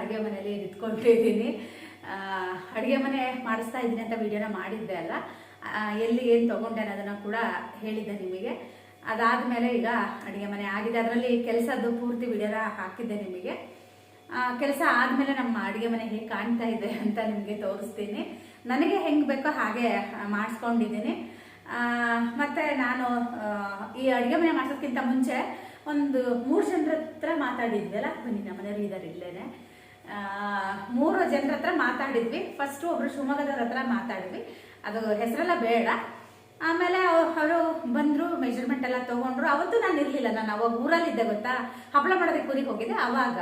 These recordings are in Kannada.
ಅಡುಗೆ ಮನೆಯಲ್ಲಿ ನಿಂತ್ಕೊಂಡಿದ್ದೀನಿ ಅಡುಗೆ ಮನೆ ಮಾಡಿಸ್ತಾ ಇದ್ದೀನಿ ಅಂತ ವೀಡಿಯೋನ ಮಾಡಿದ್ದೆ ಅಲ್ಲ. ಎಲ್ಲಿ ಏನು ತೊಗೊಂಡೆ ಅನ್ನೋದನ್ನು ಕೂಡ ಹೇಳಿದ್ದೆ ನಿಮಗೆ. ಅದಾದ ಮೇಲೆ ಈಗ ಅಡುಗೆ ಮನೆ ಆಗಿದೆ. ಅದರಲ್ಲಿ ಕೆಲಸದ್ದು ಪೂರ್ತಿ ವಿಡಿಯೋನ ಹಾಕಿದ್ದೆ ನಿಮಗೆ. ಕೆಲಸ ಆದಮೇಲೆ ನಮ್ಮ ಅಡುಗೆ ಮನೆ ಹೇಗೆ ಕಾಣ್ತಾ ಇದೆ ಅಂತ ನಿಮಗೆ ತೋರಿಸ್ತೀನಿ. ನನಗೆ ಹೆಂಗೆ ಬೇಕೋ ಹಾಗೆ ಮಾಡಿಸ್ಕೊಂಡಿದ್ದೀನಿ. ಮತ್ತು ನಾನು ಈ ಅಡುಗೆ ಮನೆ ಮಾಡ್ಸೋಕ್ಕಿಂತ ಮುಂಚೆ ಒಂದು ಮೂರು ಜನರ ಹತ್ರ ಮಾತಾಡಿದ್ವಿ ಅಲ್ಲ. ಬನ್ನಿ, ನಮ್ಮ ಮನೆಯವರು ಇದ್ದಾರೆ ಇಲ್ಲೇನೆ. ಮೂರು ಜನರ ಹತ್ರ ಮಾತಾಡಿದ್ವಿ. ಫಸ್ಟು ಒಬ್ರು ಶಿವಮೊಗ್ಗದವ್ರ ಹತ್ರ ಮಾತಾಡಿದ್ವಿ. ಅದು ಹೆಸರೆಲ್ಲ ಬೇಡ. ಆಮೇಲೆ ಅವರು ಬಂದರು ಮೆಜರ್ಮೆಂಟ್ ಎಲ್ಲ ತೊಗೊಂಡ್ರು. ಅವತ್ತು ನಾನು ಇರಲಿಲ್ಲ ನಾನು. ಅವಾಗ ಊರಲ್ಲಿದ್ದೆ ಗೊತ್ತಾ? ಹಪ್ಪಳ ಮಾಡೋದಕ್ಕೆ ಊರಿಗೆ ಹೋಗಿದ್ದೆ. ಅವಾಗ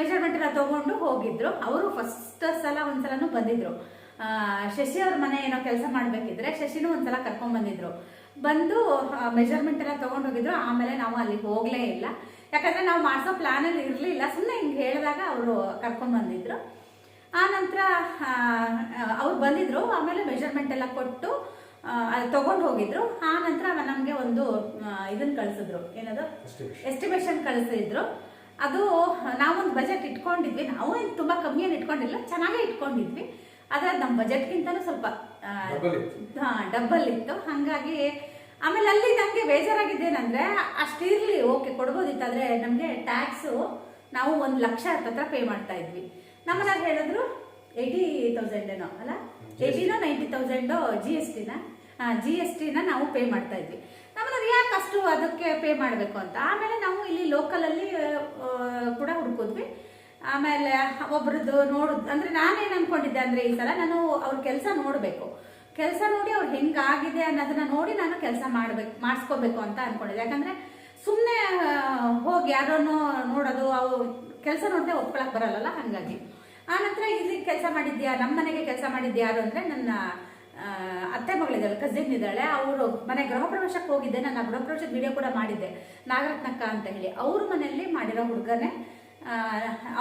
ಮೆಜರ್ಮೆಂಟ್ ಎಲ್ಲ ತೊಗೊಂಡು ಹೋಗಿದ್ರು. ಅವರು ಫಸ್ಟ್ ಸಲ ಒಂದ್ಸಲನೂ ಬಂದಿದ್ರು. ಶಶಿ ಅವ್ರ ಮನೆ ಏನೋ ಕೆಲಸ ಮಾಡಬೇಕಿದ್ರೆ ಶಶಿನೂ ಒಂದ್ಸಲ ಕರ್ಕೊಂಡ್ ಬಂದಿದ್ರು. ಬಂದು ಮೆಜರ್ಮೆಂಟ್ ಎಲ್ಲ ತೊಗೊಂಡು ಹೋಗಿದ್ರು. ಆಮೇಲೆ ನಾವು ಅಲ್ಲಿಗೆ ಹೋಗಲೇ ಇಲ್ಲ. ಯಾಕಂದ್ರೆ ನಾವು ಮಾಡಿಸೋ ಪ್ಲಾನಲ್ಲಿ ಇರಲಿಲ್ಲ. ಸುಮ್ಮನೆ ಹಿಂಗೆ ಹೇಳಿದಾಗ ಅವರು ಕರ್ಕೊಂಡು ಬಂದಿದ್ರು. ಆ ನಂತರ ಅವ್ರು ಬಂದಿದ್ರು. ಆಮೇಲೆ ಮೆಷರ್ಮೆಂಟ್ ಎಲ್ಲ ಕೊಟ್ಟು ಅದು ತಗೊಂಡು ಹೋಗಿದ್ರು. ಆ ನಂತರ ನಮಗೆ ಒಂದು ಇದನ್ನ ಕಳಿಸಿದ್ರು. ಏನದು? ಎಸ್ಟಿಮೇಷನ್ ಕಳಿಸಿದ್ರು. ಅದು ನಾವೊಂದು ಬಜೆಟ್ ಇಟ್ಕೊಂಡಿದ್ವಿ. ನಾವು ಏನು ತುಂಬ ಕಮ್ಮಿ ಏನು ಇಟ್ಕೊಂಡಿಲ್ಲ ಚೆನ್ನಾಗೇ ಇಟ್ಕೊಂಡಿದ್ವಿ. ಆದರೆ ನಮ್ಮ ಬಜೆಟ್ಗಿಂತಲೂ ಸ್ವಲ್ಪ. ಡಬ್ಬಲ್ ಇತ್ತು. ಹಾಗಾಗಿ ಆಮೇಲೆ ಅಲ್ಲಿ ನನಗೆ ಬೇಜಾರಾಗಿದ್ದೇನಂದ್ರೆ ಅಷ್ಟು ಇರಲಿ ಓಕೆ ಕೊಡ್ಬೋದಿತ್ತಾದರೆ ನಮಗೆ ಟ್ಯಾಕ್ಸು ನಾವು ಒಂದು ಲಕ್ಷ ಹತ್ರ ಪೇ ಮಾಡ್ತಾ ಇದ್ವಿ. ನಮ್ಮನ್ನ ಹೇಳಿದ್ರು ಏಯ್ಟಿ ತೌಸಂಡ್ ಏನೋ ಅಲ್ಲ? ಏಯ್ಟಿನೋ ನೈಂಟಿ ತೌಸಂಡು ಜಿ ಎಸ್ ಟಿನ ಜಿ ಎಸ್ ಟಿನ ನಾವು ಪೇ ಮಾಡ್ತಾ ಇದ್ವಿ. ನಮ್ಮನ್ನ ಯಾಕೆ ಅಷ್ಟು ಅದಕ್ಕೆ ಪೇ ಮಾಡಬೇಕು ಅಂತ? ಆಮೇಲೆ ನಾವು ಇಲ್ಲಿ ಲೋಕಲಲ್ಲಿ ಕೂಡ ಹುಡ್ಕೋದ್ವಿ. ಆಮೇಲೆ ಒಬ್ರದ್ದು ನೋಡುದು ಅಂದ್ರೆ ನಾನೇನು ಅನ್ಕೊಂಡಿದ್ದೆ ಅಂದ್ರೆ ಈ ಸಲ ನಾನು ಅವ್ರ ಕೆಲಸ ನೋಡಬೇಕು. ಕೆಲಸ ನೋಡಿ ಅವ್ರು ಹೆಂಗಾಗಿದೆ ಅನ್ನೋದನ್ನ ನೋಡಿ ನಾನು ಕೆಲಸ ಮಾಡ್ಬೇಕು, ಮಾಡಿಸ್ಕೋಬೇಕು ಅಂತ ಅನ್ಕೊಂಡಿದ್ದೆ. ಯಾಕಂದ್ರೆ ಸುಮ್ಮನೆ ಹೋಗಿ ಯಾರನ್ನೋ ನೋಡೋದು ಅವು ಕೆಲಸ ನೋಡದೆ ಒಪ್ಕೊಳಕ್ ಬರಲ್ಲಲ್ಲ ಹಾಗಾಗಿ. ಆನಂತರ ಇಲ್ಲಿ ಕೆಲಸ ಮಾಡಿದ್ಯಾ ನಮ್ಮ ಮನೆಗೆ ಕೆಲಸ ಮಾಡಿದ್ಯಾರು ಯಾರು ಅಂದ್ರೆ ನನ್ನ ಅತ್ತೆ ಮಗಳಿದ್ದಾಳೆ ಕಸಿನ್ ಇದ್ದಾಳೆ. ಅವರು ಮನೆ ಗೃಹ ಪ್ರವೇಶಕ್ಕೆ ಹೋಗಿದ್ದೆ ನಾನು ಆ ಗೃಹ ಪ್ರವೇಶದ ವಿಡಿಯೋ ಕೂಡ ಮಾಡಿದ್ದೆ. ನಾಗರತ್ನಕ್ಕ ಅಂತ ಹೇಳಿ. ಅವ್ರ ಮನೆಯಲ್ಲಿ ಮಾಡಿರೋ ಹುಡುಗನೇ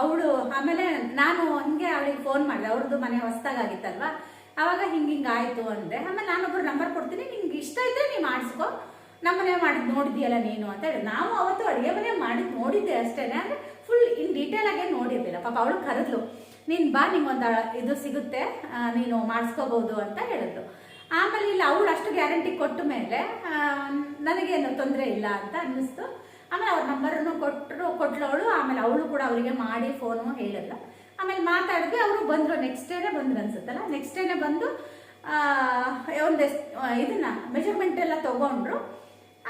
ಅವಳು ಆಮೇಲೆ ನಾನು ಹಂಗೆ ಅವಳಿಗೆ ಫೋನ್ ಮಾಡಿದೆ. ಅವ್ರದ್ದು ಮನೆ ಹೊಸ್ದಾಗಿತ್ತಲ್ವಾ ಅವಾಗ ಹಿಂಗೆ ಹಿಂಗೆ ಆಯಿತು ಅಂದೆ ಆಮೇಲೆ ನಾನೊಬ್ಬರು ನಂಬರ್ ಕೊಡ್ತೀನಿ, ನಿಂಗೆ ಇಷ್ಟ ಇದ್ರೆ ನೀವು ಮಾಡಿಸ್ಕೊ. ನಮ್ಮನೆ ಮಾಡಿದ್ ನೋಡಿದ್ಯಲ್ಲ ನೀನು ಅಂತ ಹೇಳಿ, ನಾವು ಅವತ್ತು ಅಡುಗೆ ಮನೆ ಮಾಡಿದ್ ನೋಡಿದ್ದೆ ಅಷ್ಟೇ, ಅಂದರೆ ಫುಲ್ ಇನ್ ಡೀಟೇಲ್ ಆಗಿ ನೋಡಿರ್ಲಿಲ್ಲ. ಪಾಪ ಅವಳು ಕರೆದ್ಲು, ನೀನು ಬಾ, ನಿಂಗೊಂದು ಇದು ಸಿಗುತ್ತೆ ನೀನು ಮಾಡಿಸ್ಕೋಬಹುದು ಅಂತ ಹೇಳಿದ್ಲು. ಆಮೇಲೆ ಇಲ್ಲ, ಅವಳು ಅಷ್ಟು ಗ್ಯಾರಂಟಿ ಕೊಟ್ಟ ಮೇಲೆ ನನಗೇನು ತೊಂದರೆ ಇಲ್ಲ ಅಂತ ಅನ್ನಿಸ್ತು. ಆಮೇಲೆ ಅವ್ರ ನಂಬರನ್ನು ಕೊಟ್ಟರು ಕೊಟ್ಲವಳು, ಆಮೇಲೆ ಅವಳು ಕೂಡ ಅವರಿಗೆ ಮಾಡಿ ಫೋನು ಹೇಳಿದ್ಲು. ಆಮೇಲೆ ಮಾತಾಡಿದ್ವಿ ಅವರು ಬಂದರು ನೆಕ್ಸ್ಟ್ ಡೇನೇ ಬಂದರು ಅನ್ಸುತ್ತಲ್ಲ? ನೆಕ್ಸ್ಟ್ ಡೇನೇ ಬಂದು ಒಂದು ಎಸ್- ಇದನ್ನ ಮೆಜರ್ಮೆಂಟ್ ಎಲ್ಲ ತಗೊಂಡ್ರು.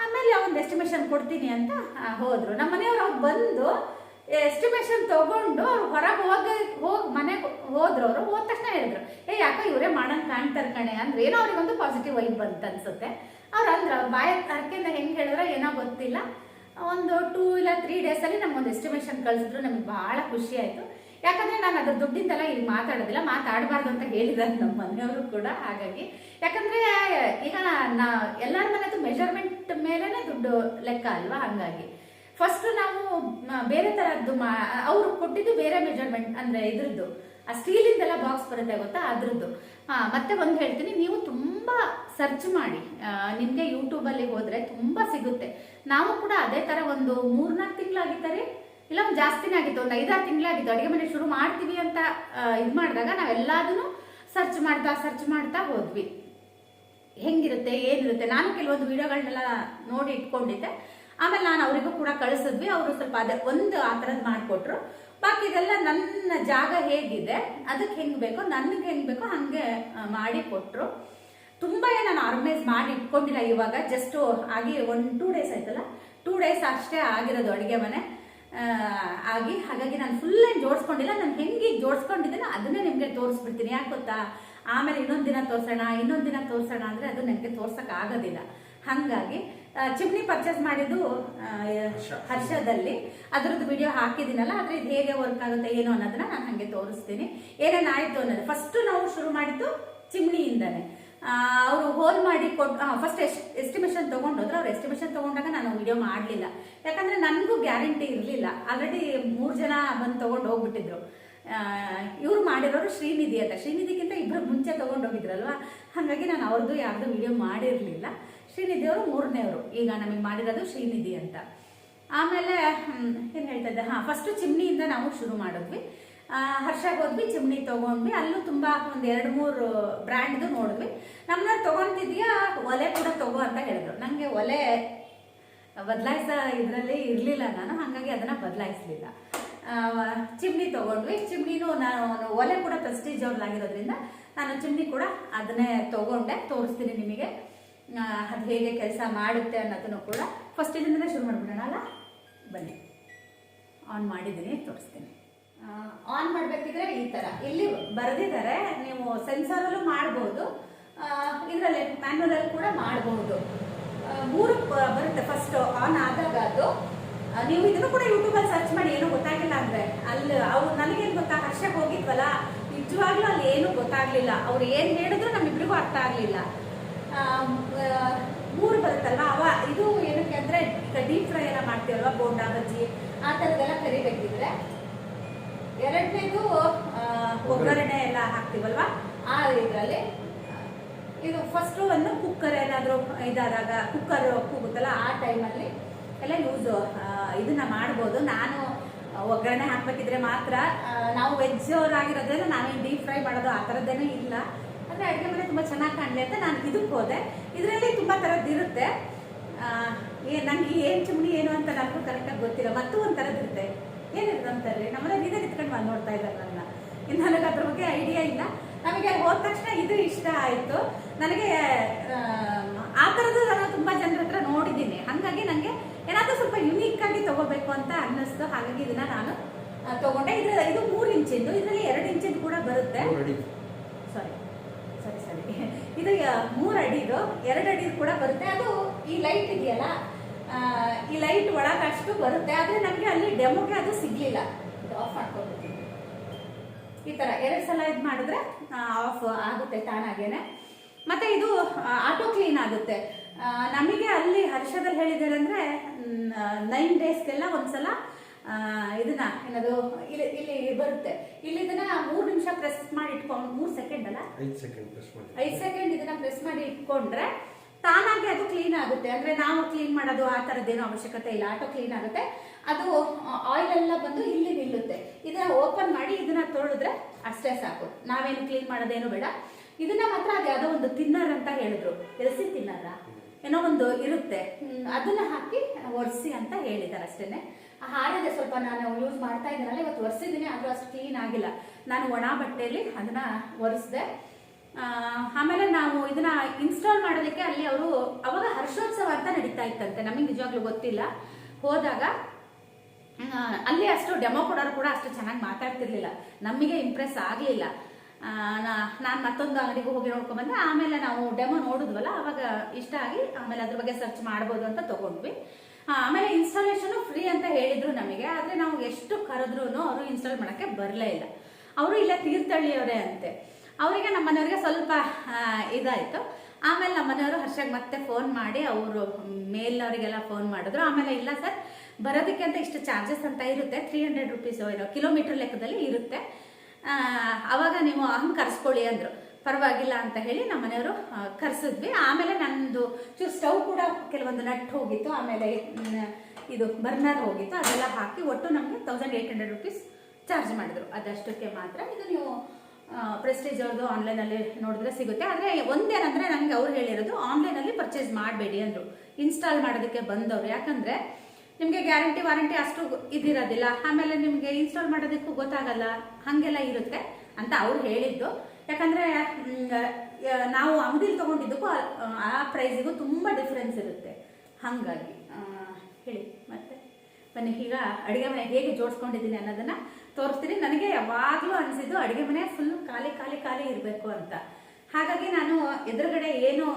ಆಮೇಲೆ ಒಂದು ಎಸ್ಟಿಮೇಷನ್ ಕೊಡ್ತೀನಿ ಅಂತ ಹೋದರು. ನಮ್ಮ ಮನೆಯವ್ರು ಅವ್ರು ಬಂದು ಎಸ್ಟಿಮೇಷನ್ ತಗೊಂಡು ಅವ್ರು ಹೊರಗೆ ಹೋಗಿ ಹೋಗಿ ಮನೆಗೆ ಹೋದ್ರು ಅವರು. ಹೋದ ತಕ್ಷಣ ಹೇಳಿದ್ರು, ಏ, ಯಾಕೋ ಇವರೇ ಮಾಡೋಣ ಕಾಣ್ತಾರೆ ಕಣೆ. ಅಂದ್ರೆ. ಏನೋ ಅವ್ರಿಗೊಂದು ಪಾಸಿಟಿವ್ ವೈಬ್ ಬಂತ ಅನ್ಸುತ್ತೆ. ಅವ್ರು ಅಂದ್ರೆ ಬಾಯ ಅರ್ಕೆಂದ ಹೆಂಗೆ ಹೇಳಿದ್ರೆ ಏನೋ ಗೊತ್ತಿಲ್ಲ. ಒಂದು ಟೂ ಇಲ್ಲ ತ್ರೀ ಡೇಸಲ್ಲಿ ನಮ್ಗೊಂದು ಎಸ್ಟಿಮೇಷನ್ ಕಳಿಸಿದ್ರು. ನಮಗೆ ಭಾಳ ಖುಷಿ ಆಯಿತು. ಯಾಕಂದ್ರೆ ನಾನು ಅದ್ರ ದುಡ್ಡಿಂದೆಲ್ಲ ಇಲ್ಲಿ ಮಾತಾಡೋದಿಲ್ಲ, ಮಾತಾಡಬಾರ್ದು ಅಂತ ಹೇಳಿದ್ದಾರೆ ನಮ್ಮ ಮನೆಯವರು ಕೂಡ ಹಾಗಾಗಿ. ಯಾಕಂದ್ರೆ ಈಗ ನಾ ಎಲ್ಲರ ಮನೆದು ಮೆಜರ್ಮೆಂಟ್ ಮೇಲೇನೆ ದುಡ್ಡು ಲೆಕ್ಕ ಅಲ್ವಾ ಹಂಗಾಗಿ. ಫಸ್ಟ್ ನಾವು ಬೇರೆ ತರದ್ದು ಮಾ, ಅವರು ಕೊಟ್ಟಿದ್ದು ಬೇರೆ ಮೆಜರ್ಮೆಂಟ್ ಅಂದ್ರೆ ಇದ್ರದ್ದು. ಆ ಸ್ಟೀಲಿಂದೆಲ್ಲ ಬಾಕ್ಸ್ ಬರುತ್ತೆ ಗೊತ್ತಾ? ಅದ್ರದ್ದು. ಹಾ, ಮತ್ತೆ ಒಂದು ಹೇಳ್ತೀನಿ, ನೀವು ತುಂಬಾ ಸರ್ಚ್ ಮಾಡಿ. ನಿಮಗೆ ನಿಮ್ಗೆ ಯೂಟ್ಯೂಬಲ್ಲಿ ಹೋದ್ರೆ ತುಂಬಾ ಸಿಗುತ್ತೆ. ನಾವು ಕೂಡ ಅದೇ ತರ ಒಂದು ಮೂರ್ನಾಲ್ಕು ತಿಂಗಳಾಗಿದ್ದಾರೆ ಇಲ್ಲ ಒಂದು ಜಾಸ್ತಿನೇ ಆಗಿತ್ತು, ಒಂದು ಐದಾರು ತಿಂಗಳಾಗಿತ್ತು. ಅಡುಗೆ ಮನೆ ಶುರು ಮಾಡ್ತೀವಿ ಅಂತ ಇದು ಮಾಡಿದಾಗ ನಾವೆಲ್ಲದನ್ನು ಸರ್ಚ್ ಮಾಡ್ತಾ ಸರ್ಚ್ ಮಾಡ್ತಾ ಹೋದ್ವಿ. ಹೆಂಗಿರುತ್ತೆ, ಏನಿರುತ್ತೆ? ನಾನು ಕೆಲವೊಂದು ವಿಡಿಯೋಗಳನ್ನೆಲ್ಲ ನೋಡಿ ಇಟ್ಕೊಂಡಿದ್ದೆ. ಆಮೇಲೆ ನಾನು ಅವರಿಗೂ ಕೂಡ ಕಳಿಸಿದ್ವಿ. ಅವರು ಸ್ವಲ್ಪ ಅದೇ ಒಂದು ಆ ಥರದ್ದು ಮಾಡಿಕೊಟ್ರು. ಬಾಕಿ ಇದೆಲ್ಲ ನನ್ನ ಜಾಗ ಹೇಗಿದೆ, ಅದಕ್ಕೆ ಹೆಂಗೆ ಬೇಕೋ, ನನಗೆ ಹೆಂಗೆ ಬೇಕೋ ಹಾಗೆ ಮಾಡಿಕೊಟ್ರು ತುಂಬ ನಾನು ಆರ್ಗನೈಸ್ ಮಾಡಿ ಇಟ್ಕೊಂಡಿಲ್ಲ ಇವಾಗ. ಜಸ್ಟು ಆಗಿ ಒಂದು ಟೂ ಡೇಸ್ ಆಯ್ತಲ್ಲ? ಟೂ ಡೇಸ್ ಅಷ್ಟೇ ಆಗಿರೋದು ಅಡುಗೆ ಮನೆ. ಆಗಿ ಹಾಗಾಗಿ ನಾನು ಫುಲ್ ಏನು ಜೋಡಿಸ್ಕೊಂಡಿಲ್ಲ. ನಾನು ಹೆಂಗೆ ಜೋಡಿಸ್ಕೊಂಡಿದ್ದೀನೋ ಅದನ್ನೇ ನಿಮಗೆ ತೋರಿಸ್ಬಿಡ್ತೀನಿ. ಯಾಕೆ ಗೊತ್ತಾ? ಆಮೇಲೆ ಇನ್ನೊಂದು ದಿನ ತೋರಿಸೋಣ ಇನ್ನೊಂದು ದಿನ ತೋರಿಸೋಣ ಅಂದರೆ ಅದು ನನಗೆ ತೋರ್ಸೋಕೆ ಆಗೋದಿಲ್ಲ. ಹಾಗಾಗಿ ಚಿಮ್ನಿ ಪರ್ಚೇಸ್ ಮಾಡಿದ್ದು ಹರ್ಷದಲ್ಲಿ. ಅದರದ್ದು ವಿಡಿಯೋ ಹಾಕಿದ್ದೀನಲ್ಲ ಆದರೆ ಇದು ಹೇಗೆ ವರ್ಕ್ ಆಗುತ್ತೆ ಏನು ಅನ್ನೋದನ್ನ ನಾನು ಹಾಗೆ ತೋರಿಸ್ತೀನಿ. ಏನೇನಾಯಿತು ಅನ್ನೋದು. ಫಸ್ಟ್ ನಾವು ಶುರು ಮಾಡಿದ್ದು ಚಿಮ್ನಿಯಿಂದನೇ. ಅವರು ಹೋಲ್ ಮಾಡಿ ಕೊಟ್ಟು ಫಸ್ಟ್ ಎಸ್ಟಿಮೇಷನ್ ತೊಗೊಂಡೋದ್ರೆ ಅವ್ರು ಎಸ್ಟಿಮೇಷನ್ ತೊಗೊಂಡಾಗ ನಾನು ವಿಡಿಯೋ ಮಾಡಲಿಲ್ಲ. ಯಾಕಂದರೆ ನನಗೂ ಗ್ಯಾರಂಟಿ ಇರಲಿಲ್ಲ. ಆಲ್ರೆಡಿ ಮೂರು ಜನ ಬಂದು ತೊಗೊಂಡು ಹೋಗ್ಬಿಟ್ಟಿದ್ರು. ಇವ್ರು ಮಾಡಿರೋರು ಶ್ರೀನಿಧಿ ಅಂತ. ಶ್ರೀನಿಧಿಗಿಂತ ಇಬ್ಬರು ಮುಂಚೆ ತೊಗೊಂಡೋಗಿದ್ರಲ್ವಾ ಹಾಗಾಗಿ ನಾನು ಅವ್ರದ್ದು ಯಾರ್ದು ವಿಡಿಯೋ ಮಾಡಿರಲಿಲ್ಲ. ಶ್ರೀನಿಧಿ ಅವರು ಮೂರನೇವರು. ಈಗ ನಮಗೆ ಮಾಡಿರೋದು ಶ್ರೀನಿಧಿ ಅಂತ. ಆಮೇಲೆ ಏನು ಹೇಳ್ತಾ ಇದ್ದೆ? ಹಾಂ ಫಸ್ಟು ಚಿಮ್ನಿಯಿಂದ ನಾವು ಶುರು ಮಾಡಿದ್ವಿ. ಹರ್ಷಗೆ ಹೋದ್ವಿ, ಚಿಮ್ನಿ ತೊಗೊಂಡ್ವಿ. ಅಲ್ಲೂ ತುಂಬ ಒಂದು ಎರಡು ಮೂರು ಬ್ರ್ಯಾಂಡ್ದು ನೋಡಿದ್ವಿ. ನಮ್ಮನ್ನ ತೊಗೊತಿದ್ಯಾ, ಒಲೆ ಕೂಡ ತಗೋ ಅಂತ ಹೇಳಿದ್ರು. ನನಗೆ ಒಲೆ ಬದಲಾಯಿಸ ಇದರಲ್ಲಿ ಇರಲಿಲ್ಲ ನಾನು, ಹಾಗಾಗಿ ಅದನ್ನು ಬದಲಾಯಿಸಲಿಲ್ಲ. ಚಿಮ್ನಿ ತೊಗೊಂಡ್ವಿ. ಚಿಮ್ನಿನೂ ನಾನು ಒಲೆ ಕೂಡ ಪ್ರೆಸ್ಟೀಜ್ ಆಗಿರೋದ್ರಿಂದ ನಾನು ಚಿಮ್ನಿ ಕೂಡ ಅದನ್ನೇ ತೊಗೊಂಡೆ. ತೋರಿಸ್ತೀನಿ ನಿಮಗೆ. ಅದು ಹೇಗೆ ಕೆಲಸ ಮಾಡುತ್ತೆ ಅನ್ನೋದನ್ನು ಕೂಡ ಫಸ್ಟ್ ಇದರಿಂದಲೇ ಶುರು ಮಾಡಿಬಿಡೋಣ ಅಲ್ಲ? ಬನ್ನಿ. ಆನ್ ಮಾಡಿದ್ದೀನಿ, ತೋರಿಸ್ತೀನಿ. ಆನ್ ಮಾಡಬೇಕಿದ್ರೆ ಈ ಥರ ಇಲ್ಲಿ ಬರೆದಿದ್ದಾರೆ, ನೀವು ಸೆನ್ಸರಲ್ಲೂ ಮಾಡ್ಬೋದು. ಇದರಲ್ಲಿ ಮ್ಯಾನ್ಯಲಲ್ಲಿ ಕೂಡ ಮಾಡಬಹುದು ಮೂರು ಬರುತ್ತೆ ಫಸ್ಟ್ ಆನ್ ಆದಾಗ ಅದು. ನೀವು ಇದನ್ನು ಕೂಡ ಯೂಟ್ಯೂಬಲ್ಲಿ ಸರ್ಚ್ ಮಾಡಿ, ಏನೂ ಗೊತ್ತಾಗಿಲ್ಲ ಅಂದರೆ. ಅಲ್ಲಿ ಅವ್ರು, ನನಗೇನು ಗೊತ್ತಾ ಹರ್ಷಕ್ಕೆ ಹೋಗಿದ್ವಲ್ಲ, ನಿಜವಾಗ್ಲೂ ಅಲ್ಲಿ ಏನೂ ಗೊತ್ತಾಗ್ಲಿಲ್ಲ. ಅವ್ರು ಏನು ಹೇಳಿದ್ರು ನಮ್ಮಿಬ್ರಿಗೂ ಅರ್ಥ ಆಗಲಿಲ್ಲ. ಮೂರು ಬರುತ್ತಲ್ವಾ? ಅವ, ಇದು ಏನಕ್ಕೆ ಅಂದರೆ ಈಗ ಡೀಪ್ ಫ್ರೈ ಎಲ್ಲ ಮಾಡ್ತೀವಲ್ವಾ, ಬೋಂಡಾ ಬಜ್ಜಿ, ಆ ಥರದ್ದೆಲ್ಲ ಕರಿಬೇಕಿದ್ರೆ. ಎರಡನೇದು ಒಗ್ಗರಣೆ ಎಲ್ಲ ಹಾಕ್ತೀವಲ್ವಾ? ಆ ಇದರಲ್ಲಿ ಇದು ಫಸ್ಟು ಒಂದು ಕುಕ್ಕರ್ ಏನಾದರೂ ಇದಾದಾಗ ಕುಕ್ಕರ್ ಕೂಗುತ್ತಲ್ಲ, ಆ ಟೈಮಲ್ಲಿ ಎಲ್ಲ ಯೂಸ್ ಇದನ್ನ ಮಾಡ್ಬೋದು. ನಾನು ಒಗ್ಗರಣೆ ಹಾಕ್ಬೇಕಿದ್ರೆ ಮಾತ್ರ ನಾವು ವೆಜ್ ಅವರಾಗಿರೋದ್ರಿಂದ ನಾನು ಡೀಪ್ ಫ್ರೈ ಮಾಡೋದು ಆ ಥರದ್ದೇನೂ ಇಲ್ಲ. ಅಂದರೆ ಅಡುಗೆ ಮನೆ ತುಂಬ ಚೆನ್ನಾಗಿ ಕಾಣಲಿ ಅಂತ ನಾನು ಇದಕ್ಕೆ ಹೋದೆ. ಇದರಲ್ಲಿ ತುಂಬ ಥರದ್ದು ಇರುತ್ತೆ. ಏ ನನಗೆ ಏನು ಚುಮ್ಮನಿ ಏನು ಅಂತ ನನಗೂ ಕರೆಕ್ಟಾಗಿ ಗೊತ್ತಿಲ್ಲ. ಮತ್ತು ಒಂದು ಥರದ್ದು ಇರುತ್ತೆ ನಮ್ಮ ತಲೆ ನಮ್ಮನೆ ನೀನೆ ನಿಂತ್ಕೊಂಡು ಬಂದು ನೋಡ್ತಾ ಇದ್ದಾರೆ ನನ್ನ. ಇನ್ನು ನನಗೆ ಅದ್ರ ಬಗ್ಗೆ ಐಡಿಯಾ ಇಲ್ಲ. ನಮಗೆ ಹೋದ ತಕ್ಷಣ ಇದು ಇಷ್ಟ ಆಯಿತು. ನನಗೆ ಆ, ಥರದ್ದು ನಾನು ತುಂಬ ಜನರ ಹತ್ರ ನೋಡಿದ್ದೀನಿ. ಹಾಗಾಗಿ ನನಗೆ ಏನಾದರೂ ಸ್ವಲ್ಪ ಯುನೀಕ್ ಆಗಿ ತಗೋಬೇಕು ಅಂತ ಅನ್ನಿಸ್ತು. ಹಾಗಾಗಿ ಇದನ್ನ ನಾನು ತೊಗೊಂಡೆ. ಇದು ಇದು ಮೂರು ಇಂಚಿಂದು. ಇದರಲ್ಲಿ ಎರಡು ಇಂಚಿಂದು ಕೂಡ ಬರುತ್ತೆ. ಸಾರಿ ಸರಿ ಸರಿ ಇದು ಮೂರು ಅಡಿದು. ಎರಡು ಅಡಿದು ಕೂಡ ಬರುತ್ತೆ. ಅದು ಈ ಲೈಟ್ ಇದೆಯಲ್ಲ ಈ ಲೈಟ್ ಒಳಗೆ ಅಷ್ಟು ಬರುತ್ತೆ ಆದರೆ ನಮಗೆ ಅಲ್ಲಿ ಡೆಮೋಗೆ ಅದು ಸಿಗ್ಲಿಲ್ಲ. ಇದು ಆಫ್ ಮಾಡ್ಕೊಳ್ತೀನಿ ಈ ಥರ ಎರಡು ಸಲ ಇದು ಮಾಡಿದ್ರೆ ಆಫ್ ಆಗುತ್ತೆ ತಾನಾಗೇನೆ. ಮತ್ತೆ ಇದು ಆಟೋ ಕ್ಲೀನ್ ಆಗುತ್ತೆ. ನಮಗೆ ಅಲ್ಲಿ ಹರ್ಷದಲ್ಲಿ ಹೇಳಿದ್ದಾರೆ ಅಂದರೆ ನೈನ್ ಡೇಸ್ಗೆಲ್ಲ ಒಂದ್ಸಲ ಇದನ್ನ ಏನದು ಇಲ್ಲಿ ಇಲ್ಲಿ ಬರುತ್ತೆ. ಇಲ್ಲಿ ಇದನ್ನ ಮೂರು ನಿಮಿಷ ಪ್ರೆಸ್ ಮಾಡಿ ಇಟ್ಕೊಂಡು ಮೂರು ಸೆಕೆಂಡ್ ಅಲ್ಲ? ಐದು ಸೆಕೆಂಡ್ ಪ್ರೆಸ್ ಮಾಡಿ. ಐದು ಸೆಕೆಂಡ್ ಇದನ್ನ ಪ್ರೆಸ್ ಮಾಡಿ ಇಟ್ಕೊಂಡ್ರೆ ತಾನಾಗಿ ಅದು ಕ್ಲೀನ್ ಆಗುತ್ತೆ. ಅಂದ್ರೆ ನಾವು ಕ್ಲೀನ್ ಮಾಡೋದು ಆ ಥರದ್ದೇನು ಅವಶ್ಯಕತೆ ಇಲ್ಲ. ಆಟೋ ಕ್ಲೀನ್ ಆಗುತ್ತೆ. ಅದು ಆಯಿಲ್ ಎಲ್ಲ ಬಂದು ಇಲ್ಲಿ ನಿಲ್ಲುತ್ತೆ. ಇದನ್ನ ಓಪನ್ ಮಾಡಿ ಇದನ್ನ ತೊಳೆದ್ರೆ ಅಷ್ಟೇ ಸಾಕು ನಾವೇನು ಕ್ಲೀನ್ ಮಾಡೋದೇನು ಬೇಡ. ಇದನ್ನ ಮಾತ್ರ ಅದು ಯಾವುದೋ ಒಂದು ತಿನ್ನರ್ ಅಂತ ಹೇಳಿದ್ರು. ಎಲ್ಸಿ ತಿನ್ನರ ಏನೋ ಒಂದು ಇರುತ್ತೆ. ಅದನ್ನ ಹಾಕಿ ಒರೆಸಿ ಅಂತ ಹೇಳಿದ್ದಾರೆ ಅಷ್ಟೇನೆ. ಆ ಹಾರಿದೆ ಸ್ವಲ್ಪ ನಾನು ಯೂಸ್ ಮಾಡ್ತಾ ಇದ್ದೀನಲ್ಲ ಇವತ್ತು ಒರೆಸಿದ್ದೀನಿ ಆದ್ರೂ ಅಷ್ಟು ಕ್ಲೀನ್ ಆಗಿಲ್ಲ. ನಾನು ಒಣ ಬಟ್ಟೆಯಲ್ಲಿ ಅದನ್ನ ಒರೆಸಿದೆ ಆಮೇಲೆ ನಾವು ಇದನ್ನ ಇನ್ಸ್ಟಾಲ್ ಮಾಡೋದಕ್ಕೆ ಅಲ್ಲಿ ಅವರು ಅವಾಗ ಹರ್ಷೋತ್ಸವ ಅಂತ ನಡೀತಾ ಇತ್ತಂತೆ. ನಮಗೆ ನಿಜವಾಗ್ಲೂ ಗೊತ್ತಿಲ್ಲ. ಹೋದಾಗ ಅಲ್ಲಿ ಅಷ್ಟು ಡೆಮೋ ಕೊಡೋರು ಕೂಡ ಅಷ್ಟು ಚೆನ್ನಾಗಿ ಮಾತಾಡ್ತಿರ್ಲಿಲ್ಲ. ನಮಗೆ ಇಂಪ್ರೆಸ್ ಆಗಲಿಲ್ಲ. ನಾನು ಮತ್ತೊಂದು ಅಂಗಡಿಗೂ ಹೋಗಿ ನೋಡ್ಕೊಂಡ್ಬಂದೆ ಆಮೇಲೆ ನಾವು ಡೆಮೋ ನೋಡಿದ್ವಲ್ಲ, ಅವಾಗ ಇಷ್ಟ ಆಗಿ ಆಮೇಲೆ ಅದ್ರ ಬಗ್ಗೆ ಸರ್ಚ್ ಮಾಡ್ಬೋದು ಅಂತ ತಗೊಂಡ್ವಿ. ಆಮೇಲೆ ಇನ್ಸ್ಟಾಲೇಷನು ಫ್ರೀ ಅಂತ ಹೇಳಿದ್ರು ನಮಗೆ. ಆದರೆ ನಾವು ಎಷ್ಟು ಕರೆದ್ರೂ ಅವರು ಇನ್ಸ್ಟಾಲ್ ಮಾಡೋಕ್ಕೆ ಬರಲೇ ಇಲ್ಲ. ಅವರು ಇಲ್ಲ ತೀರ್ಥಳ್ಳಿಯವರೇ ಅಂತೆ. ಅವರಿಗೆ ನಮ್ಮ ಮನೆಯವ್ರಿಗೆ ಸ್ವಲ್ಪ ಇದಾಯಿತು. ಆಮೇಲೆ ನಮ್ಮ ಮನೆಯವರು ಹರ್ಷಕ್ಕೆ ಮತ್ತೆ ಫೋನ್ ಮಾಡಿ ಅವರು ಮೇಲ್ನವರಿಗೆಲ್ಲ ಫೋನ್ ಮಾಡಿದ್ರು. ಆಮೇಲೆ ಇಲ್ಲ ಸರ್, ಬರೋದಕ್ಕೆ ಅಂತ ಇಷ್ಟು ಚಾರ್ಜಸ್ ಅಂತ ಇರುತ್ತೆ. ತ್ರೀ ಹಂಡ್ರೆಡ್ ರುಪೀಸ್ ಏನೋ ಕಿಲೋಮೀಟರ್ ಲೆಕ್ಕದಲ್ಲಿ ಇರುತ್ತೆ. ಆವಾಗ ನೀವು ಹಂಗೆ ಕರ್ಸ್ಕೊಳ್ಳಿ ಅಂದರು. ಪರವಾಗಿಲ್ಲ ಅಂತ ಹೇಳಿ ನಮ್ಮ ಮನೆಯವರು ಕರೆಸಿದ್ವಿ. ಆಮೇಲೆ ನಂದು ಚೂರು ಸ್ಟವ್ ಕೂಡ ಕೆಲವೊಂದು ನಟ್ ಹೋಗಿತ್ತು. ಆಮೇಲೆ ಇದು ಬರ್ನರ್ ಹೋಗಿತ್ತು. ಅದೆಲ್ಲ ಹಾಕಿ ಒಟ್ಟು ನಮಗೆ thousand eight hundred rupees charge ಮಾಡಿದ್ರು. ಅದಷ್ಟಕ್ಕೆ ಮಾತ್ರ ಇದು ನೀವು ಪ್ರೆಸ್ಟೀಜ್ ಅವ್ರದ್ದು ಆನ್ಲೈನಲ್ಲಿ ನೋಡಿದ್ರೆ ಸಿಗುತ್ತೆ. ಆದರೆ ಒಂದೇನಂದರೆ ನನಗೆ ಅವ್ರು ಹೇಳಿರೋದು ಆನ್ಲೈನಲ್ಲಿ ಪರ್ಚೇಸ್ ಮಾಡಬೇಡಿ ಅಂದರು. ಇನ್ಸ್ಟಾಲ್ ಮಾಡೋದಕ್ಕೆ ಬಂದವರು. ಯಾಕಂದರೆ ನಿಮಗೆ ಗ್ಯಾರಂಟಿ ವಾರಂಟಿ ಅಷ್ಟು ಇದಿರೋದಿಲ್ಲ. ಆಮೇಲೆ ನಿಮಗೆ ಇನ್ಸ್ಟಾಲ್ ಮಾಡೋದಕ್ಕೂ ಗೊತ್ತಾಗಲ್ಲ. ಹಾಗೆಲ್ಲ ಇರುತ್ತೆ ಅಂತ ಅವ್ರು ಹೇಳಿದ್ದು. ಯಾಕಂದರೆ ನಾವು ಅಂಗಡಿಲಿ ತೊಗೊಂಡಿದ್ದಕ್ಕೂ ಆ- ಪ್ರೈಸಿಗೂ ತುಂಬ ಡಿಫ್ರೆನ್ಸ್ ಇರುತ್ತೆ. ಹಾಗಾಗಿ ಹೇಳಿ. ಮತ್ತೆ? ಬನ್ನಿ, ಈಗ ಅಡುಗೆ ಮನೆ ಹೇಗೆ ಜೋಡಿಸ್ಕೊಂಡಿದ್ದೀನಿ ಅನ್ನೋದನ್ನ ತೋರಿಸ್ತೀನಿ. ನನಗೆ ಯಾವಾಗಲೂ ಅನಿಸಿದ್ದು ಅಡುಗೆ ಮನೆ ಫುಲ್ ಖಾಲಿ ಖಾಲಿ ಖಾಲಿ ಇರಬೇಕು ಅಂತ. ಹಾಗಾಗಿ ನಾನು ಎದುರುಗಡೆ ಏನು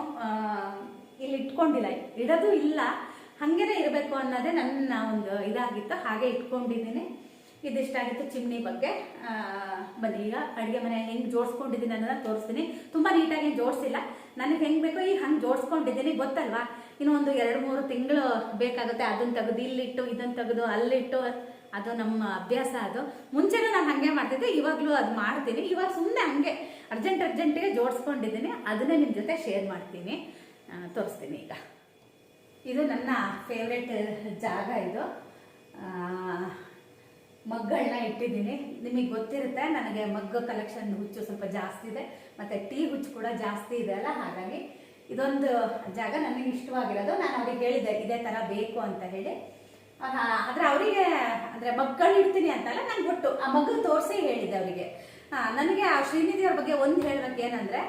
ಇಲ್ಲಿ ಇಟ್ಕೊಂಡಿಲ್ಲ. ಇಡೋದು ಇಲ್ಲ. ಹಾಗೇನೆ ಇರಬೇಕು ಅನ್ನೋದೇ ನನ್ನ ಒಂದು ಇದಾಗಿತ್ತು. ಹಾಗೆ ಇಟ್ಕೊಂಡಿದ್ದೀನಿ. ಇದಿಷ್ಟಾಗಿತ್ತು ಚಿಮ್ನಿ ಬಗ್ಗೆ. ಬನ್ನಿ, ಈಗ ಅಡುಗೆ ಮನೆ ಹೆಂಗೆ ಜೋಡಿಸ್ಕೊಂಡಿದ್ದೀನಿ ಅನ್ನೋದನ್ನ ತೋರಿಸ್ತೀನಿ. ತುಂಬ ನೀಟಾಗಿ ಜೋಡಿಸಿಲ್ಲ. ನನಗೆ ಹೆಂಗೆ ಬೇಕೋ ಈಗ ಹಂಗೆ ಜೋಡಿಸ್ಕೊಂಡಿದ್ದೀನಿ. ಗೊತ್ತಲ್ವಾ? ಇನ್ನೊಂದು ಎರಡು, ಮೂರು ತಿಂಗಳು ಬೇಕಾಗುತ್ತೆ. ಅದನ್ನು ತೆಗೆದು, ಇಲ್ಲಿಟ್ಟು ಇದನ್ನು ತೆಗೆದು, ಅಲ್ಲಿಟ್ಟು. ಅದು ನಮ್ಮ ಅಭ್ಯಾಸ ಅದು. ಮುಂಚೆನೂ ನಾನು ಹಾಗೆ ಮಾಡ್ತಿದ್ದೆ, ಇವಾಗಲೂ ಅದು ಮಾಡ್ತೀನಿ. ಇವಾಗ ಸುಮ್ಮನೆ ಹಂಗೆ ಅರ್ಜೆಂಟ್ ಅರ್ಜೆಂಟಿಗೆ ಜೋಡಿಸ್ಕೊಂಡಿದ್ದೀನಿ. ಅದನ್ನೇ ನಿಮ್ಮ ಜೊತೆ ಶೇರ್ ಮಾಡ್ತೀನಿ. ತೋರಿಸ್ತೀನಿ ಈಗ. ಇದು ನನ್ನ ಫೇವ್ರೆಟ್ ಜಾಗ ಇದು. ಮಗ್ಗಳನ್ನ ಇಟ್ಟಿದ್ದೀನಿ. ನಿಮಗೆ ಗೊತ್ತಿರುತ್ತೆ, ನನಗೆ ಮಗ್ಗ ಕಲೆಕ್ಷನ್ ಹುಚ್ಚು ಸ್ವಲ್ಪ ಜಾಸ್ತಿ ಇದೆ. ಮತ್ತು ಟೀ ಹುಚ್ಚು ಕೂಡ ಜಾಸ್ತಿ ಇದೆ ಅಲ್ಲ, ಹಾಗಾಗಿ ಇದೊಂದು ಜಾಗ ನನಗೆ ಇಷ್ಟವಾಗಿರೋದು. ನಾನು ಅವ್ರಿಗೆ ಹೇಳಿದೆ ಇದೇ ಥರ ಬೇಕು ಅಂತ ಹೇಳಿ. ಆದರೆ ಅವರಿಗೆ, ಅಂದರೆ ಮಗ್ಗಳು ಇಡ್ತೀನಿ ಅಂತಲ್ಲ ನಂಗೆ ಒಟ್ಟು ಆ ಮಗು ತೋರಿಸಿ ಹೇಳಿದೆ ಅವರಿಗೆ. ನನಗೆ ಆ ಶ್ರೀನಿಧಿ ಅವ್ರ ಬಗ್ಗೆ ಒಂದು ಹೇಳ್ಬೇಕು ಏನಂದರೆ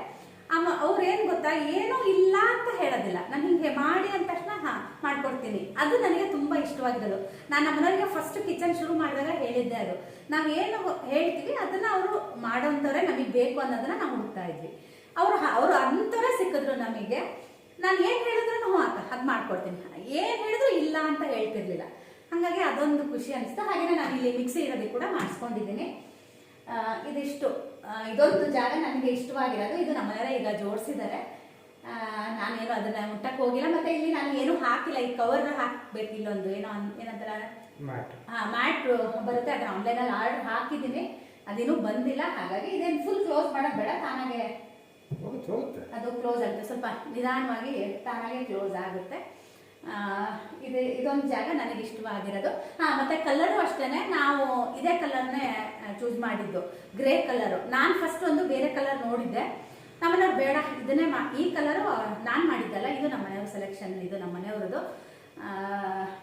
ಅಮ್ಮ ಅವ್ರು ಏನು ಗೊತ್ತಾ, ಏನೂ ಇಲ್ಲ ಅಂತ ಹೇಳೋದಿಲ್ಲ. ನಾನು ಹಿಂಗೆ ಮಾಡಿ ಅಂದ ತಕ್ಷಣ, ಹಾಂ, ಮಾಡ್ಕೊಡ್ತೀನಿ. ಅದು ನನಗೆ ತುಂಬ ಇಷ್ಟವಾಗಿರೋದು. ನಾನು ನಮ್ಮನೆಯವರಿಗೆ ಫಸ್ಟ್ ಕಿಚನ್ ಶುರು ಮಾಡಿದಾಗ ಹೇಳಿದ್ದೆ ಅದು. ನಾವು ಏನು ಹೇಳ್ತೀವಿ, ಅದನ್ನು ಅವರು ಮಾಡೋಂಥವ್ರೆ ನಮಗೆ ಬೇಕು ಅನ್ನೋದನ್ನ ನಾವು ಹುಡುಕ್ತಾ ಇದ್ವಿ. ಅವರು ಅವರು ಅಂಥವ್ರೆ ಸಿಕ್ಕಿದ್ರು ನಮಗೆ. ನಾನು ಏನು ಹೇಳಿದ್ರು ಹ್ಞೂ ಅಕ್ಕ ಅದು ಮಾಡ್ಕೊಡ್ತೀನಿ. ಏನು ಹೇಳಿದ್ರು ಇಲ್ಲ ಅಂತ ಹೇಳ್ತಿರ್ಲಿಲ್ಲ. ಹಾಗಾಗಿ ಅದೊಂದು ಖುಷಿ ಅನಿಸ್ತು. ಹಾಗೆ ನಾನು ಇಲ್ಲಿ ಮಿಕ್ಸಿ ಇರೋದಕ್ಕೆ ಕೂಡ ಮಾಡಿಸ್ಕೊಂಡಿದ್ದೀನಿ. ಇದಿಷ್ಟು. ಇದೊಂದು ಜಾಗ ನನಗೆ ಇಷ್ಟವಾಗಿರೋದು. ಇದು ನಮ್ಮನೆಯವರೇ ಈಗ ಜೋಡಿಸಿದ್ದಾರೆ. ನಾನೇನು ಅದನ್ನ ಮುಟ್ಟಕ್ಕೆ ಹೋಗಿಲ್ಲ. ಮತ್ತೆ ಇಲ್ಲಿ ನಾನು ಏನು ಹಾಕಿಲ್ಲ. ಈ ಕವರ್ ಹಾಕ್ಬೇಕು ಇಲ್ಲೊಂದು. ಏನೋ ಏನಂತಾರ? ಹಾ ಮ್ಯಾಟ್ ಬರುತ್ತೆ. ಅದನ್ನ ಆನ್ಲೈನಲ್ಲಿ ಆರ್ಡರ್ ಹಾಕಿದ್ದೀನಿ. ಅದೇನೂ ಬಂದಿಲ್ಲ. ಹಾಗಾಗಿ ಇದೇನು ಫುಲ್ ಕ್ಲೋಸ್ ಮಾಡೋದು ಬೇಡ. ತಾನಾಗೆ ಅದು ಕ್ಲೋಸ್ ಆಗುತ್ತೆ. ಸ್ವಲ್ಪ ನಿಧಾನವಾಗಿ ತಾನಾಗೆ ಕ್ಲೋಸ್ ಆಗುತ್ತೆ. ಇದು ಇದೊಂದು ಜಾಗ ನನಗೆ ಇಷ್ಟವಾಗಿರೋದು. ಹಾಂ ಮತ್ತೆ ಕಲರು ಅಷ್ಟೇ ನಾವು ಇದೇ ಕಲರ್ನೇ ಚೂಸ್ ಮಾಡಿದ್ದು. Grey colour. ನಾನು ಫಸ್ಟ್ ಒಂದು ಬೇರೆ ಕಲರ್ ನೋಡಿದ್ದೆ. ನಮ್ಮನೆಯವ್ರು ಬೇಡ ಇದನ್ನೇ ಮಾ ಈ ಕಲರು ನಾನು ಮಾಡಿದ್ದಲ್ಲ ಇದು ನಮ್ಮ ಮನೆಯವ್ರ ಸೆಲೆಕ್ಷನ್ ಇದು ನಮ್ಮ ಮನೆಯವ್ರದ್ದು. ಆ,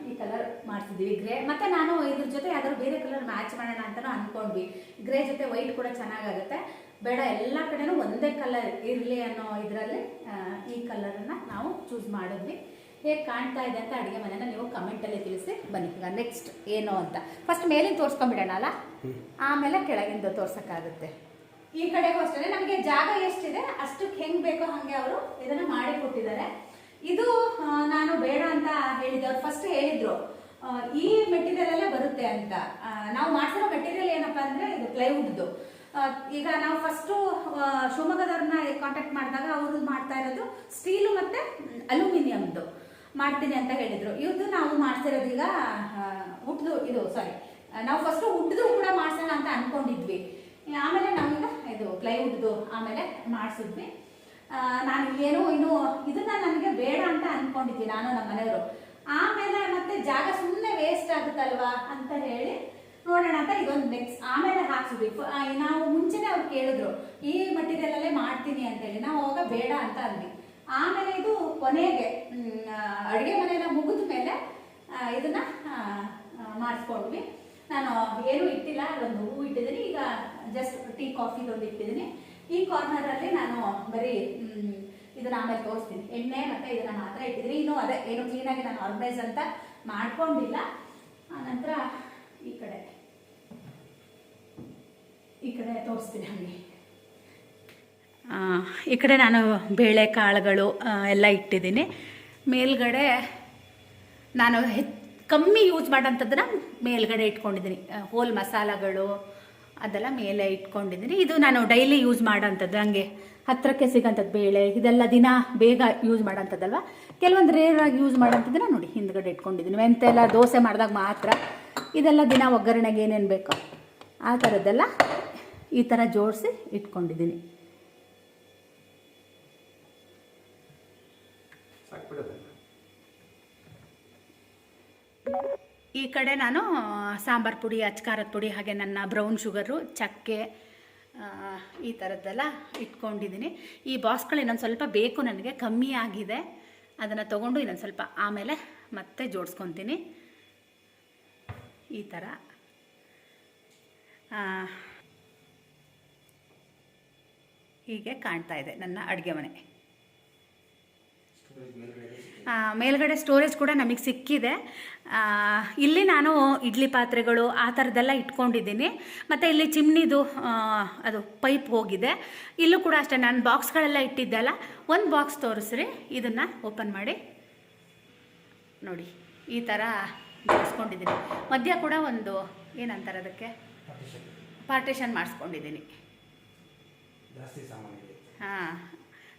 ಈ ಕಲರ್ ಮಾಡ್ತಿದ್ದೀವಿ ಗ್ರೇ ಮತ್ತೆ ನಾನು ಇದ್ರ ಜೊತೆ ಯಾವ್ದಾದ್ರು ಬೇರೆ ಕಲರ್ ಮ್ಯಾಚ್ ಮಾಡೋಣ ಅಂತಲೂ ಅನ್ಕೊಂಡ್ವಿ. ಗ್ರೇ ಜೊತೆ ವೈಟ್ ಕೂಡ ಚೆನ್ನಾಗಾಗುತ್ತೆ. ಬೇಡ ಎಲ್ಲ ಕಡೆನೂ ಒಂದೇ ಕಲರ್ ಇರಲಿ ಅನ್ನೋ ಇದರಲ್ಲಿ ಈ ಕಲರನ್ನು ನಾವು ಚೂಸ್ ಮಾಡಿದ್ವಿ. ಹೇಗೆ ಕಾಣ್ತಾ ಇದೆ ಅಂತ ಅಡುಗೆ ಮನೆನ ನೀವು ಕಮೆಂಟಲ್ಲಿ ತಿಳಿಸಿ ಬನ್ನಿ. ಈಗ ನೆಕ್ಸ್ಟ್ ಏನು ಅಂತ. ಫಸ್ಟ್ ಮೇಲಿಂದ ತೋರಿಸ್ಕೊಂಬಿಡೋಣ ಅಲ್ಲ? ಆಮೇಲೆ ಕೆಳಗಿಂದ ತೋರ್ಸೋಕ್ಕಾಗುತ್ತೆ. ಈ ಕಡೆಗೂ ಅಷ್ಟೇ ನಮಗೆ ಜಾಗ ಎಷ್ಟಿದೆ ಅಷ್ಟಕ್ಕೆ ಹೆಂಗೆ ಬೇಕೋ ಹಾಗೆ ಅವರು ಇದನ್ನು ಮಾಡಿ ಕೊಟ್ಟಿದ್ದಾರೆ. ಇದು ನಾನು ಬೇಡ ಅಂತ ಹೇಳಿದ್ದೆ ಅವ್ರು ಫಸ್ಟ್ ಹೇಳಿದ್ರು. ಈ ಮೆಟೀರಿಯಲ್ ಅಲ್ಲೇ ಬರುತ್ತೆ ಅಂತ. ನಾವು ಮಾಡ್ತಿರೋ ಮೆಟೀರಿಯಲ್ ಏನಪ್ಪಾ ಅಂದ್ರೆ ಇದು ಪ್ಲೈವುಡ್ದು ಈಗ ನಾವು ಫಸ್ಟು ಶಿವಮೊಗ್ಗದವ್ರನ್ನ ಕಾಂಟ್ಯಾಕ್ಟ್ ಮಾಡಿದಾಗ ಅವರು ಮಾಡ್ತಾ ಇರೋದು ಸ್ಟೀಲು ಮತ್ತೆ ಅಲ್ಯೂಮಿನಿಯಮ್ದು ಮಾಡ್ತೀನಿ ಅಂತ ಹೇಳಿದ್ರು. ಇವ್ರದ್ದು ನಾವು ಮಾಡ್ತಿರೋದು ಈಗ ಹುಟ್ದು ಇದು ಸಾರಿ ನಾವು ಫಸ್ಟು ಹುಟ್ಟದು ಕೂಡ ಮಾಡ್ಸೋಣ ಅಂತ ಅನ್ಕೊಂಡಿದ್ವಿ. ಆಮೇಲೆ ನಮ್ಗೆ ಇದು ಪ್ಲೈವುಡ್ದು ಆಮೇಲೆ ಮಾಡಿಸಿದ್ವಿ. ನಾನು ಏನು, ಇನ್ನು ಇದನ್ನ ನನಗೆ ಬೇಡ ಅಂತ ಅನ್ಕೊಂಡಿದ್ವಿ ನಾನು ನಮ್ಮ ಮನೆಯವರು. ಆಮೇಲೆ ಮತ್ತೆ ಜಾಗ ಸುಮ್ಮನೆ ವೇಸ್ಟ್ ಆಗುತ್ತಲ್ವಾ ಅಂತ ಹೇಳಿ ನೋಡೋಣ ಅಂತ ಇದೊಂದು ನೆಕ್ಸ್ಟ್ ಆಮೇಲೆ ಹಾಕ್ಸಿದ್ವಿ. ನಾವು ಮುಂಚೆನೆ ಅವ್ರು ಕೇಳಿದ್ರು, ಈ ಮಟೀರಿಯಲ್ ಅಲ್ಲೇ ಮಾಡ್ತೀನಿ ಅಂತ ಹೇಳಿ. ನಾವು ಅವಾಗ ಬೇಡ ಅಂತ ಅಂದ್ವಿ. ಆಮೇಲೆ ಇದು ಕೊನೆಗೆ ಅಡುಗೆ ಮನೆಯೆಲ್ಲ ಮುಗಿದ ಮೇಲೆ ಇದನ್ನ ಮಾಡಿಸ್ಕೊಂಡ್ವಿ. ನಾನು ಏನು ಇಟ್ಟಿಲ್ಲ ಅಲ್ಲೊಂದು ಹೂವು ಇಟ್ಟಿದ್ದೀನಿ. ಈಗ ಜಸ್ಟ್ ಟೀ ಕಾಫಿದೊಂದು ಇಟ್ಟಿದ್ದೀನಿ. ಈ ಕಾರ್ನರ್ ಅಲ್ಲಿ ನಾನು ಬರೀ ಇದನ್ನ ಆಮೇಲೆ ತೋರಿಸ್ತೀನಿ. ಎಣ್ಣೆ ಮತ್ತೆ ಇದನ್ನ ಮಾತ್ರ ಇಟ್ಟಿದ್ದೀನಿ. ಇನ್ನೂ ಅದೇ, ಏನು ಕ್ಲೀನಾಗಿ ನಾನು ಆರ್ಗನೈಸ್ ಅಂತ ಮಾಡ್ಕೊಂಡಿಲ್ಲ. ನಂತರ ಈ ಕಡೆ. ಈ ಕಡೆ ತೋರಿಸ್ತೀನಿ ಹಾಗೆ. ಈ ಕಡೆ ನಾನು ಬೇಳೆ ಕಾಳುಗಳು ಎಲ್ಲ ಇಟ್ಟಿದ್ದೀನಿ. ಮೇಲ್ಗಡೆ ನಾನು ಹೆಚ್ಚು ಕಮ್ಮಿ ಯೂಸ್ ಮಾಡೋಂಥದ್ದನ್ನ ಮೇಲ್ಗಡೆ ಇಟ್ಕೊಂಡಿದ್ದೀನಿ. ಹೋಲ್ ಮಸಾಲಗಳು, ಅದೆಲ್ಲ ಮೇಲೆ ಇಟ್ಕೊಂಡಿದ್ದೀನಿ. ಇದು ನಾನು ಡೈಲಿ ಯೂಸ್ ಮಾಡೋಂಥದ್ದು ಹಂಗೆ ಹತ್ತಿರಕ್ಕೆ ಸಿಗೋಂಥದ್ದು ಬೇಳೆ, ಇದೆಲ್ಲ ದಿನ ಬೇಗ ಯೂಸ್ ಮಾಡೋಂಥದ್ದಲ್ವ ಕೆಲವೊಂದು ರೇರಾಗಿ ಯೂಸ್ ಮಾಡೋಂಥದ್ದನ್ನ ನೋಡಿ, ಹಿಂದ್ಗಡೆ ಇಟ್ಕೊಂಡಿದ್ದೀನಿ. ಮೆಂತೆ ಎಲ್ಲ ದೋಸೆ ಮಾಡಿದಾಗ ಮಾತ್ರ ಇದೆಲ್ಲ ದಿನ ಒಗ್ಗರಣೆಗೆ ಏನೇನು ಬೇಕೋ ಆ ಥರದ್ದೆಲ್ಲ ಈ ಥರ ಜೋಡಿಸಿ ಇಟ್ಕೊಂಡಿದ್ದೀನಿ. ಈ ಕಡೆ ನಾನು ಸಾಂಬಾರು ಪುಡಿ, ಅಚ್ಕಾರದ ಪುಡಿ, ಹಾಗೆ ನನ್ನ ಬ್ರೌನ್ ಶುಗರು, ಚಕ್ಕೆ ಈ ಥರದ್ದೆಲ್ಲ ಇಟ್ಕೊಂಡಿದ್ದೀನಿ. ಈ ಬಾಕ್ಸ್ಗಳು ಇನ್ನೊಂದು ಸ್ವಲ್ಪ ಬೇಕು ನನಗೆ, ಕಮ್ಮಿ ಆಗಿದೆ. ಅದನ್ನು ತೊಗೊಂಡು ಇನ್ನೊಂದು ಸ್ವಲ್ಪ ಆಮೇಲೆ ಮತ್ತೆ ಜೋಡಿಸ್ಕೊತೀನಿ. ಈ ಥರ. ಹೀಗೆ ಕಾಣ್ತಾ ಇದೆ ನನ್ನ ಅಡುಗೆ ಮನೆ. ಮೇಲ್ಗಡೆ ಸ್ಟೋರೇಜ್ ಕೂಡ ನಮಗೆ ಸಿಕ್ಕಿದೆ. ಇಲ್ಲಿ ನಾನು ಇಡ್ಲಿ ಪಾತ್ರೆಗಳು ಆ ಥರದ್ದೆಲ್ಲ ಇಟ್ಕೊಂಡಿದ್ದೀನಿ. ಮತ್ತು ಇಲ್ಲಿ ಚಿಮ್ನಿದು ಅದು ಪೈಪ್ ಹೋಗಿದೆ. ಇಲ್ಲೂ ಕೂಡ ಅಷ್ಟೇ ನಾನು ಬಾಕ್ಸ್ಗಳೆಲ್ಲ ಇಟ್ಟಿದ್ದೆ ಅಲ್ಲ? ಒಂದು ಬಾಕ್ಸ್ ತೋರಿಸ್ರಿ. ಇದನ್ನು ಓಪನ್ ಮಾಡಿ. ನೋಡಿ ಈ ಥರ ಜೋಡಿಸ್ಕೊಂಡಿದ್ದೀನಿ ಮಧ್ಯ ಕೂಡ ಒಂದು ಏನಂತಾರೆ ಅದಕ್ಕೆ? ಪಾರ್ಟೇಷನ್ ಮಾಡಿಸ್ಕೊಂಡಿದ್ದೀನಿ. ಹಾಂ.